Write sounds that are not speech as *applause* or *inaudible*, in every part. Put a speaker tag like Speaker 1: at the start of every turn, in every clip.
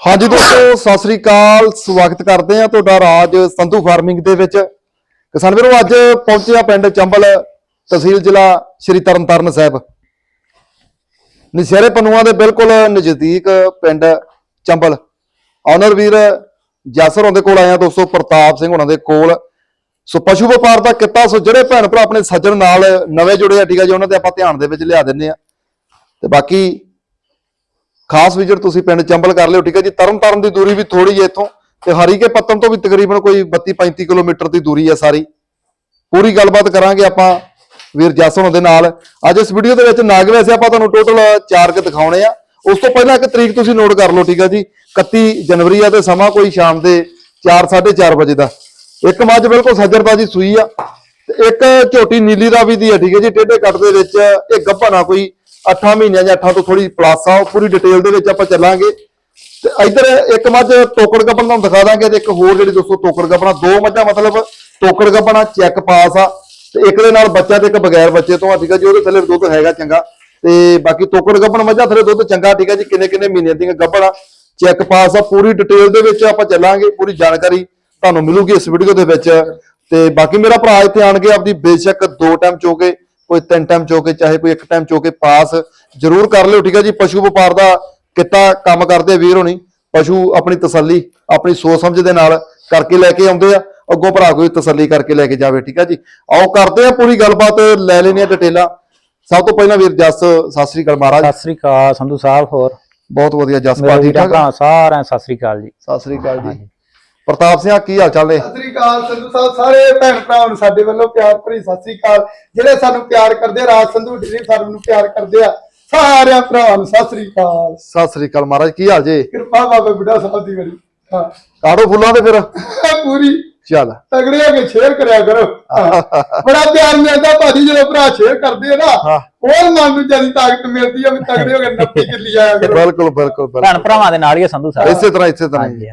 Speaker 1: ਹਾਂਜੀ ਦੋਸਤੋ, ਸਤਿ ਸ੍ਰੀ ਅਕਾਲ। ਸਵਾਗਤ ਕਰਦੇ ਆ ਤੁਹਾਡਾ ਰਾਜ ਸੰਧੂ ਫਾਰਮਿੰਗ ਦੇ ਵਿੱਚ। ਕਿਸਾਨ ਵੀਰੋ, ਅੱਜ ਪਹੁੰਚਿਆ ਪਿੰਡ ਚੰਬਲ, ਤਹਿਸੀਲ ਜ਼ਿਲ੍ਹਾ ਸ਼੍ਰੀ ਤਰਨਤਾਰਨ ਸਾਹਿਬ। ਨਸ਼ਹਿਰੇ ਪਨੂਆ ਦੇ ਬਿਲਕੁਲ ਨਜ਼ਦੀਕ ਪਿੰਡ ਚੰਬਲ। ਆਨਰ ਵੀਰ ਜਸਰ ਉਹਦੇ ਕੋਲ ਆਇਆ ਦੋਸਤੋ, ਪ੍ਰਤਾਪ ਸਿੰਘ ਉਹਨਾਂ ਦੇ ਕੋਲ। ਸੋ ਪਸ਼ੂ ਵਪਾਰ ਦਾ ਕਿੱਤਾ, ਸੋ ਜਿਹੜੇ ਭੈਣ ਭਰਾ ਆਪਣੇ ਸੱਜਣ ਨਾਲ ਨਵੇਂ ਜੁੜੇ ਆ, ਠੀਕ ਆ ਜੀ, ਉਹਨਾਂ ਦੇ ਆਪਾਂ ਧਿਆਨ ਦੇ ਵਿੱਚ ਲਿਆ ਦਿੰਨੇ ਆ ਤੇ ਬਾਕੀ ਖਾਸ ਵਿਜ਼ਿਟ ਤੁਸੀਂ ਪਿੰਡ ਚੰਬਲ ਕਰ ਲਿਓ, ਠੀਕ ਹੈ ਜੀ? ਤਰਨ ਤਾਰਨ ਦੀ ਦੂਰੀ ਵੀ ਥੋੜੀ ਹੈ ਇੱਥੋਂ ਤੇ ਹਰੀਕੇ ਪੱਤਨ ਤੋਂ ਵੀ ਤਕਰੀਬਨ ਕੋਈ 32 35 ਕਿਲੋਮੀਟਰ ਦੀ ਦੂਰੀ ਹੈ ਸਾਰੀ। ਪੂਰੀ ਗੱਲਬਾਤ ਕਰਾਂਗੇ ਆਪਾਂ ਵੀਰ ਜਸਨ ਦੇ ਨਾਲ। ਅੱਜ ਇਸ ਵੀਡੀਓ ਦੇ ਵਿੱਚ ਨਾਗ ਵੈਸੇ ਆਪਾਂ ਤੁਹਾਨੂੰ ਟੋਟਲ 4 ਕੇ ਦਿਖਾਉਣੇ ਆ। ਉਸ ਤੋਂ ਪਹਿਲਾਂ ਇੱਕ ਤਰੀਕ ਤੁਸੀਂ ਨੋਟ ਕਰ ਲਓ, ਠੀਕ ਹੈ ਜੀ? 31 ਜਨਵਰੀ ਆ ਤੇ ਸਮਾਂ ਕੋਈ ਸ਼ਾਮ ਦੇ 4 4:30 ਵਜੇ ਦਾ। ਇੱਕ ਮੱਝ ਬਿਲਕੁਲ ਸੱਜਰਤਾ ਜੀ ਸੂਈ ਆ ਤੇ ਇੱਕ ਝੋਟੀ ਨੀਲੀ ਦਾ ਵੀ ਦੀ ਆ ਠੀਕ ਹੈ ਜੀ? ਟੇਢੇ ਕੱਟ ਦੇ ਵਿੱਚ ਇਹ ਗੱਭਣ ਆ ਕੋਈ 8 ਮਹੀਨਿਆਂ ਜਾਂ 8 ਤੋਂ ਥੋੜੀ ਪਲੱਸ ਆ, ਉਹ ਪੂਰੀ ਡਿਟੇਲ ਦੇ ਵਿੱਚ ਆਪਾਂ ਚੱਲਾਂਗੇ। ਤੇ ਇੱਧਰ ਇੱਕ ਮੱਝ ਟੋਕੜ ਗੱਪਣ ਤੁਹਾਨੂੰ ਦਿਖਾ ਦਾਂਗੇ ਤੇ ਇੱਕ ਹੋਰ ਜਿਹੜੀ ਦੋਸਤੋ ਟੋਕੜ ਗੱਪਣਾ ਦੋ ਮੱਝਾਂ ਮਤਲਬ ਟੋਕੜ ਗੱਪਣਾ ਚੈੱਕ ਪਾਸ ਆ। ਤੇ ਇੱਕ ਦੇ ਨਾਲ ਬੱਚਾ ਤੇ ਇੱਕ ਬਗੈਰ ਬੱਚੇ ਤੋਂ ਆ, ਠੀਕ ਆ ਜੀ, ਉਹਦੇ ਥੱਲੇ ਦੁੱਧ ਹੈਗਾ ਚੰਗਾ। ਤੇ ਬਾਕੀ ਟੋਕੜ ਗੱਪਣ ਮੱਝਾਂ ਥੱਲੇ ਦੁੱਧ ਚੰਗਾ, ਠੀਕ ਆ ਜੀ, ਕਿੰਨੇ ਕਿੰਨੇ ਮਹੀਨਿਆਂ ਦੀਆਂ ਗੱਪਣਾ ਚੈੱਕ ਪਾਸ ਆ, ਪੂਰੀ ਡਿਟੇਲ ਦੇ ਵਿੱਚ ਆਪਾਂ ਚੱਲਾਂਗੇ, ਪੂਰੀ ਜਾਣਕਾਰੀ ਤੁਹਾਨੂੰ ਮਿਲੂਗੀ ਇਸ ਵੀਡੀਓ ਦੇ ਵਿੱਚ। ਤੇ ਬਾਕੀ ਮੇਰਾ ਭਰਾ ਇੱਥੇ ਆਣ ਕੇ ਆਪਦੀ ਬੇਸ਼ੱਕ ਦੋ ਟਾਈਮ ਚੋਕੇ ਕੋਈ ਤਿੰਨ ਟਾਈਮ ਚੋਕੇ ਚਾਹੇ ਕੋਈ ਇੱਕ ਟਾਈਮ ਚੋਕੇ ਪਾਸ ਜ਼ਰੂਰ ਕਰ ਲਿਓ ਠੀਕ ਹੈ ਜੀ? ਪਸ਼ੂ ਵਪਾਰ ਦਾ ਕਿੱਤਾ ਕੰਮ ਕਰਦੇ ਆ ਵੀਰ ਹੋਣੀ। ਪਸ਼ੂ ਆਪਣੀ ਤਸੱਲੀ ਆਪਣੀ ਸੋਚ ਸਮਝ ਦੇ ਨਾਲ ਕਰਕੇ ਲੈ ਕੇ ਆਉਂਦੇ ਆ। ਅੱਗੋਂ ਭਰਾ ਕੋਈ ਤਸੱਲੀ ਕਰਕੇ ਲੈ ਕੇ ਜਾਵੇ ਠੀਕ ਹੈ ਜੀ? ਆਓ ਕਰਦੇ ਆ ਪੂਰੀ ਗੱਲਬਾਤ ਲੈ ਲੈਣੀ ਆ ਡਿਟੇਲਾਂ। ਸਭ ਤੋਂ ਪਹਿਲਾਂ ਵੀਰ ਜਸ ਸਤਿ ਸ੍ਰੀ ਅਕਾਲ ਮਹਾਰਾਜ।
Speaker 2: ਸਤਿ ਸ੍ਰੀ ਅਕਾਲ ਸੰਧੂ ਸਾਹਿਬ ਹੋਰ?
Speaker 1: ਬਹੁਤ ਵਧੀਆ ਜਸ
Speaker 2: ਮੇਰੇ
Speaker 1: ਠੀਕ
Speaker 2: ਵੀਰਾਂ
Speaker 1: ਠਾਕ
Speaker 2: ਭਰਾ ਸਾਰਿਆਂ ਸਤਿ ਸ੍ਰੀ ਅਕਾਲ ਜੀ।
Speaker 1: ਸਤਿ ਸ੍ਰੀ ਅਕਾਲ ਜੀ। ਪ੍ਰਤਾਪ ਸਿੰਘ ਕੀ ਹਾਲ ਚਾਲ ਨੇ?
Speaker 3: ਸਤਿ ਸ੍ਰੀ ਅਕਾਲ ਸੰਧੂ ਸਾਹਿਬ ਸਾਰੇ ਭੈਣ ਭਰਾਵਾਂ ਨੂੰ ਸਾਡੇ ਵੱਲੋਂ ਪਿਆਰ ਭਰੀ ਸਤਿ ਸ੍ਰੀ ਅਕਾਲ। ਜਿਹੜੇ ਸਾਨੂੰ ਪਿਆਰ ਕਰਦੇ ਆ, ਰਾਜ ਸੰਧੂ ਡੇਰੀ ਫਾਰਮ ਨੂੰ ਪਿਆਰ ਕਰਦੇ ਆ। ਸਾਰਿਆਂ ਭਰਾਵਾਂ ਨੂੰ ਸਤਿ ਸ੍ਰੀ ਅਕਾਲ।
Speaker 1: ਸਤਿ ਸ੍ਰੀ ਅਕਾਲ ਮਹਾਰਾਜ ਕੀ ਹਾਲ ਜੇ?
Speaker 3: ਕਿਰਪਾ ਬਾਬਾ ਬੁੱਢਾ ਸਾਹਿਬ ਦੀ ਬੜੀ ਹਾਂ।
Speaker 1: ਕਾੜੋ ਫੁੱਲਾਂ ਦੇ ਫਿਰ?
Speaker 3: ਪੂਰੀ।
Speaker 1: ਚੱਲ।
Speaker 3: ਤਗੜੇ ਹੋ ਕੇ ਸ਼ੇਅਰ ਕਰਿਆ ਕਰੋ। ਬੜਾ ਪਿਆਰ ਮਿਲਦਾ ਭਾਜੀ ਜਦੋਂ ਭਰਾ ਸ਼ੇਅਰ ਕਰਦੇ ਆ ਨਾ
Speaker 1: ਹਾਂ।
Speaker 3: ਹੋਰ ਮਨ ਨੂੰ ਜ਼ਿਆਦਾ ਤਾਕਤ ਮਿਲਦੀ ਆ ਵੀ ਤਗੜੇ ਹੋ ਕੇ ਨੱਪੀ ਚੱਲੀ ਜਾਇਆ ਕਰੋ।
Speaker 1: ਬਿਲਕੁਲ ਬਿਲਕੁਲ
Speaker 2: ਭੈਣ ਭਰਾਵਾਂ ਦੇ ਨਾਲ ਹੀ ਸੰਧੂ ਸਾਹਿਬ।
Speaker 1: ਇਸੇ ਤਰ੍ਹਾਂ ਇਸੇ ਤਰ੍ਹਾਂ
Speaker 2: ਹਾਂਜੀ।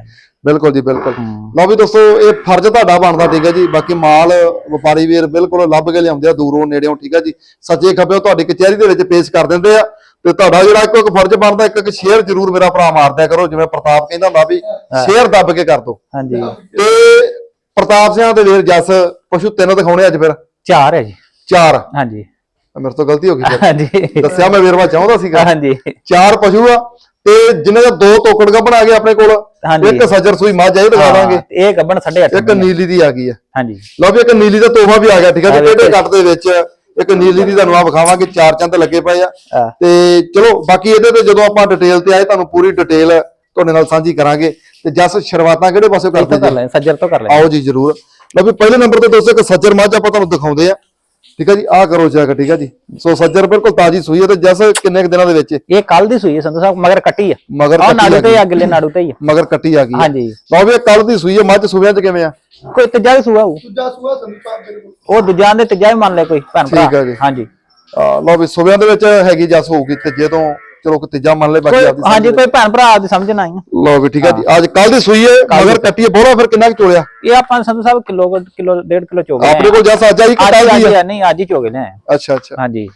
Speaker 1: ਬਿਲਕੁਲ ਜੀ ਬਿਲਕੁਲ। ਲਓ ਵੀ ਦੋਸਤੋ ਇਹ ਫਰਜ਼ ਤੁਹਾਡਾ ਬਣਦਾ ਠੀਕ ਹੈ ਜੀ। ਬਾਕੀ ਮਾਲ ਵਪਾਰੀ ਵੀਰ ਬਿਲਕੁਲ ਲੱਭ ਕੇ ਲਿਆਉਂਦੇ ਆ ਦੂਰੋਂ ਨੇੜਿਓਂ ਠੀਕ ਹੈ ਜੀ। ਸੱਚੇ ਖੱਬੇ ਤੁਹਾਡੀ ਕਚਹਿਰੀ ਦੇ ਵਿੱਚ ਪੇਸ਼ ਕਰ ਦਿੰਦੇ ਆ। ਤੇ ਤੁਹਾਡਾ ਜਿਹੜਾ ਇੱਕ ਇੱਕ ਫਰਜ਼ ਬਣਦਾ ਇੱਕ ਇੱਕ ਸ਼ੇਅਰ ਜ਼ਰੂਰ ਮੇਰਾ ਭਰਾ ਮਾਰਦਿਆ ਕਰੋ ਜਿਵੇਂ ਪ੍ਰਤਾਪ ਕਹਿੰਦਾ ਹੁੰਦਾ ਵੀ ਸ਼ੇਅਰ ਦੱਬ ਕੇ ਕਰ ਦੋ।
Speaker 2: ਹਾਂਜੀ।
Speaker 1: ਤੇ ਪ੍ਰਤਾਪ ਸਿੰਘ ਦੇ ਵੀਰ ਜੱਸ ਪਸ਼ੂ ਤਿੰਨ ਦਿਖਾਉਣੇ ਅੱਜ ਫਿਰ।
Speaker 2: ਚਾਰ ਹੈ ਜੀ।
Speaker 1: ਚਾਰ?
Speaker 2: ਹਾਂਜੀ।
Speaker 1: ਮੇਰੇ ਤੋਂ ਗਲਤੀ ਹੋ ਗਈ ਫਿਰ।
Speaker 2: ਹਾਂਜੀ।
Speaker 1: ਦੱਸਿਆ ਮੈਂ ਵੀਰਵਾ ਚਾਹੁੰਦਾ ਸੀਗਾ।
Speaker 2: ਹਾਂਜੀ।
Speaker 1: ਚਾਰ ਪਸ਼ੂ ਆ ਤੇ ਜਿਨ੍ਹਾਂ ਦਾ ਦੋ ਤੋਕੜ ਗੱਭਣ ਆ ਗਏ ਆਪਣੇ ਕੋਲ
Speaker 2: ਹਾਂਜੀ।
Speaker 1: ਇੱਕ ਸੱਜਰ ਸੂਈ ਮੱਝ ਆ ਇਹ ਦਿਖਾ ਦਾਂਗੇ।
Speaker 2: ਹਾਂ, ਇਹ ਗੱਬਣ 8.5
Speaker 1: ਇੱਕ ਨੀਲੀ ਦੀ ਆ ਗਈ ਆ।
Speaker 2: ਹਾਂਜੀ।
Speaker 1: ਲਓ ਵੀ ਇੱਕ ਨੀਲੀ ਦਾ ਤੋਹਫਾ ਵੀ ਆ ਗਿਆ ਠੀਕ ਹੈ
Speaker 2: ਆ
Speaker 1: ਕਿਹੜੇ
Speaker 2: ਜੀ।
Speaker 1: ਕੱਟ ਦੇ ਵਿੱਚ ਇੱਕ ਨੀਲੀ ਦੀ ਤੁਹਾਨੂੰ ਆ ਵਿਖਾਵਾਂਗੇ ਚਾਰ ਚੰਦ ਲੱਗੇ ਪਏ ਆ।
Speaker 2: ਹਾਂ।
Speaker 1: ਤੇ ਚਲੋ ਬਾਕੀ ਇਹਦੇ ਤੇ ਜਦੋਂ ਆਪਾਂ ਡਿਟੇਲ ਤੇ ਆਏ ਤੁਹਾਨੂੰ ਪੂਰੀ ਡਿਟੇਲ ਤੁਹਾਡੇ ਨਾਲ ਸਾਂਝੀ ਕਰਾਂਗੇ। ਤੇ ਜਸ ਸ਼ੁਰੂਆਤਾਂ ਕਿਹੜੇ ਪਾਸੇ ਕਰਦੇ
Speaker 2: ਕਰ
Speaker 1: ਜੀ?
Speaker 2: ਲੈ ਸੱਜਰ ਤੋਂ ਕਰ ਲੈ
Speaker 1: ਆਓ ਜੀ ਜਰੂਰ। ਲਓ ਵੀ ਪਹਿਲੇ ਨੰਬਰ ਤੇ ਦੋਸਤੋ ਇੱਕ ਸੱਜਰ ਮੱਝ ਆਪਾਂ ਤੁਹਾਨੂੰ ਦਿਖਾਉਂਦੇ ਆ। ਠੀਕ ਹੈ ਜੀ? ਆਹ ਕਰੋ ਚੈੱਕ ਠੀਕ ਹੈ ਜੀ? ਸੋ ਸੱਜਰ ਬਿਲਕੁਲ ਤਾਜੀ ਸੂਈ ਹੈ ਤੇ ਜਸ ਕਿੰਨੇ ਕੁ ਦਿਨਾਂ ਦੇ ਵਿੱਚ?
Speaker 2: ਇਹ ਕੱਲ ਦੀ ਸੂਈ ਹੈ ਸੰਧੂ ਸਾਹਿਬ ਮਗਰ ਕੱਟੀ ਆ।
Speaker 1: ਮਗਰ
Speaker 2: ਆਹ
Speaker 1: ਕੱਟੀ
Speaker 2: ਨਾੜੂ
Speaker 1: ਆ
Speaker 2: ਤੇ
Speaker 1: ਗਈ।
Speaker 2: ਆ ਗਿੱਲੇ ਨਾੜੂ ਤੇ ਹੀ ਆ।
Speaker 1: ਮਗਰ ਕੱਟੀ ਆ ਗਈ ਹੈ।
Speaker 2: ਹਾਂਜੀ।
Speaker 1: ਲਓ ਵੀ ਕੱਲ ਦੀ ਸੂਈ ਹੈ ਮੱਝ ਸੂਬਿਆਂ ਚ ਕਿਵੇਂ ਆ?
Speaker 2: ਕੋਈ ਤੀਜਾ ਵੀ ਸੂਆ ਹੋਊ।
Speaker 3: ਦੂਜਾ ਸੂਆ ਸੰਧੂ ਸਾਹਿਬ ਬਿਲਕੁਲ।
Speaker 2: ਉਹ ਦੂਜਾ ਦੇ ਤੀਜਾ ਵੀ ਮੰਨ ਲੈ ਕੋਈ ਭੈਣ ਭਰਾ।
Speaker 1: ਠੀਕ ਆ ਜੀ।
Speaker 2: ਹਾਂਜੀ।
Speaker 1: ਲਓ ਵੀ ਸੂਬਿਆਂ ਦੇ ਵਿੱਚ ਹੈਗੀ ਜਸ ਹੋਊਗੀ ਤੇ ਜੇ ਤੋਂ ਚਲੋ ਕਿ ਤੀਜਾ ਮੰਨ ਲੈ ਬਾਕੀ
Speaker 2: ਕੋਈ
Speaker 1: ਆਪਦੀ ਸਮਝ
Speaker 2: ਹਾਂਜੀ
Speaker 1: ਲੈ।
Speaker 2: ਕੋਈ ਭੈਣ ਭਰਾ ਦੀ ਸਮਝ ਨਾ ਆਈ
Speaker 1: ਲਓ ਵੀ ਠੀਕ ਹੈ ਜੀ। ਅੱਜ ਕੱਲ ਦੀ ਸੂਈ ਹੈ ਮਗਰ ਕੱਟੀ ਹੈ ਬੋਲਾ ਫਿਰ ਕਿੰਨਾ ਕੁ ਚੋਲਿਆ?
Speaker 2: ਇਹ ਆਪਾਂ ਸੰਧੂ ਸਾਹਿਬ ਕਿਲੋ ਕਿਲੋ ਡੇਢ ਕਿਲੋ ਚੋਗੇ
Speaker 1: ਆਪਣੇ ਕੋਲ ਜਸ ਅੱਜ ਆਈ ਕੱਟਾ
Speaker 2: ਅੱਜ
Speaker 1: ਦੀ ਹੈ
Speaker 2: ਨਹੀਂ ਅੱਜ ਹੀ ਚੋਗੇ ਲੈ।
Speaker 1: ਅੱਛਾ ਅੱਛਾ।
Speaker 2: ਹਾਂਜੀ।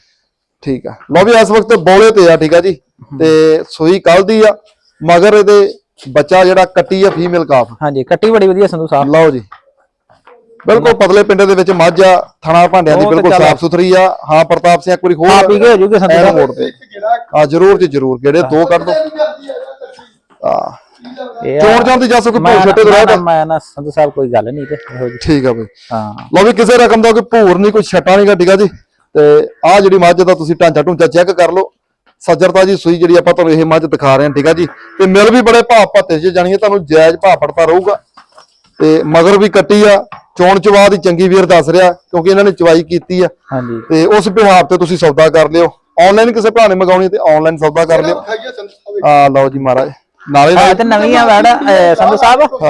Speaker 1: ਠੀਕ ਆ। ਲਓ ਵੀ ਇਸ ਵਕਤ ਬੋਲੇ ਤੇ ਆ ਠੀਕ ਆ ਜੀ। ਤੇ ਸੂਈ ਕੱਲ ਦੀ ਆ ਮਗਰ ਇਹਦੇ ਬੱਚਾ ਜਿਹੜਾ ਕੱਟੀ ਆ ਫੀਮੇਲ ਕਾਫ।
Speaker 2: ਹਾਂਜੀ ਕੱਟੀ ਬੜੀ ਵਧੀਆ ਸੰਧੂ ਸਾਹਿਬ।
Speaker 1: ਲਓ ਜੀ। ਬਿਲਕੁਲ ਪਤਲੇ ਪਿੰਡੇ ਦੇ ਵਿੱਚ ਮੱਝ ਆ ਥਣਾ ਭਾਂਡਿਆਂ ਦੀ
Speaker 2: ਤੇ
Speaker 1: ਬਿਲਕੁਲ ਸਾਫ਼ ਸੁਥਰੀ ਆ। ਹਾਂ ਪ੍ਰਤਾਪ ਸਿੰਘ ਇੱਕ ਵਾਰੀ
Speaker 2: ਆ ਪੀ
Speaker 1: ਹੋਰ
Speaker 2: ਕੇ ਹੋ ਜੂਗੇ
Speaker 1: ਐਨ
Speaker 2: ਸਾਹਿਬ।
Speaker 3: ਜਿਹੜਾ
Speaker 1: ਆ ਜਰੂਰ ਜੀ ਜਰੂਰ। ਕਿਹੜੇ ਦੋ ਕੱਢ ਦੋ।
Speaker 3: ਆ ਜਾਂ
Speaker 1: ਚੋਣ ਜਾਂਦੀ ਜੱਸ ਕੋਈ ਭੂਰ ਛੱਟੇ ਤੋਂ ਰਹਿਦਾ
Speaker 2: ਮੈਂ ਨਾ ਸੰਧੂ ਸਾਹਿਬ ਕੋਈ ਗੱਲ ਨਹੀਂ ਤੇ।
Speaker 1: ਠੀਕ ਆ ਬਈ।
Speaker 2: ਹਾਂ।
Speaker 1: ਲਓ ਵੀ ਕਿਸੇ ਰਕਮ ਦਾ ਕੋਈ ਭੂਰ ਨਹੀਂ ਕੋਈ ਛੱਟਾ ਨਹੀਂ ਗੱਡੀਗਾ ਜੀ। ਤੇ ਆ ਜਿਹੜੀ ਮੱਝ ਦਾ ਤੁਸੀਂ ਢਾਂਚਾ ਢੂੰਚਾ ਚੈੱਕ ਕਰ ਲਓ। ਸੱਜਰਤਾ ਜੀ ਸੂਈ ਜਿਹੜੀ ਆਪਾਂ ਤੁਹਾਨੂੰ ਇਹ ਮੱਝ ਦਿਖਾ ਰਹੇ ਹਾਂ ਠੀਕ ਆ ਜੀ। ਤੇ ਮਿਲ ਵੀ ਬੜੇ ਭਾਅ ਭੱਤੇ ਚ ਜਾਣੀ ਤੁਹਾਨੂੰ ਜਾਇਜ਼ ਭਾਅ ਪੜਤਾ ਰਹੂਗਾ। ਤੇ ਮਗਰ ਵੀ ਕੱਟੀ ਆ ਚੋਣ ਚਵਾ ਦੀ ਚੰਗੀ ਵੀਰ ਦੱਸ ਰਿਹਾ ਕਿਉਂਕਿ ਇਹਨਾਂ ਨੇ ਚਵਾਈ ਕੀਤੀ ਆ।
Speaker 2: ਹਾਂਜੀ।
Speaker 1: ਤੇ ਉਸ ਬਿਹਾਰ ਤੇ ਤੁਸੀਂ ਸੌਦਾ ਕਰ ਲਿਓ। ਆਨਲਾਈਨ ਕਿਸੇ ਭਰਾ ਨੇ ਮੰਗਾਉਣੀ ਤੇ ਆਨਲਾਈਨ ਸੌਦਾ ਕਰ ਲਿਓ। ਆ ਲਓ ਜੀ ਮਹਾਰਾਜ। ਨਾਲੇ
Speaker 2: ਹੈ
Speaker 1: ਨਾਲ
Speaker 2: ਤੇ ਨਵੀਂ ਆ ਵੈੜ ਸੰਧੂ ਸਾਹਿਬ।
Speaker 3: ਹਾਂ।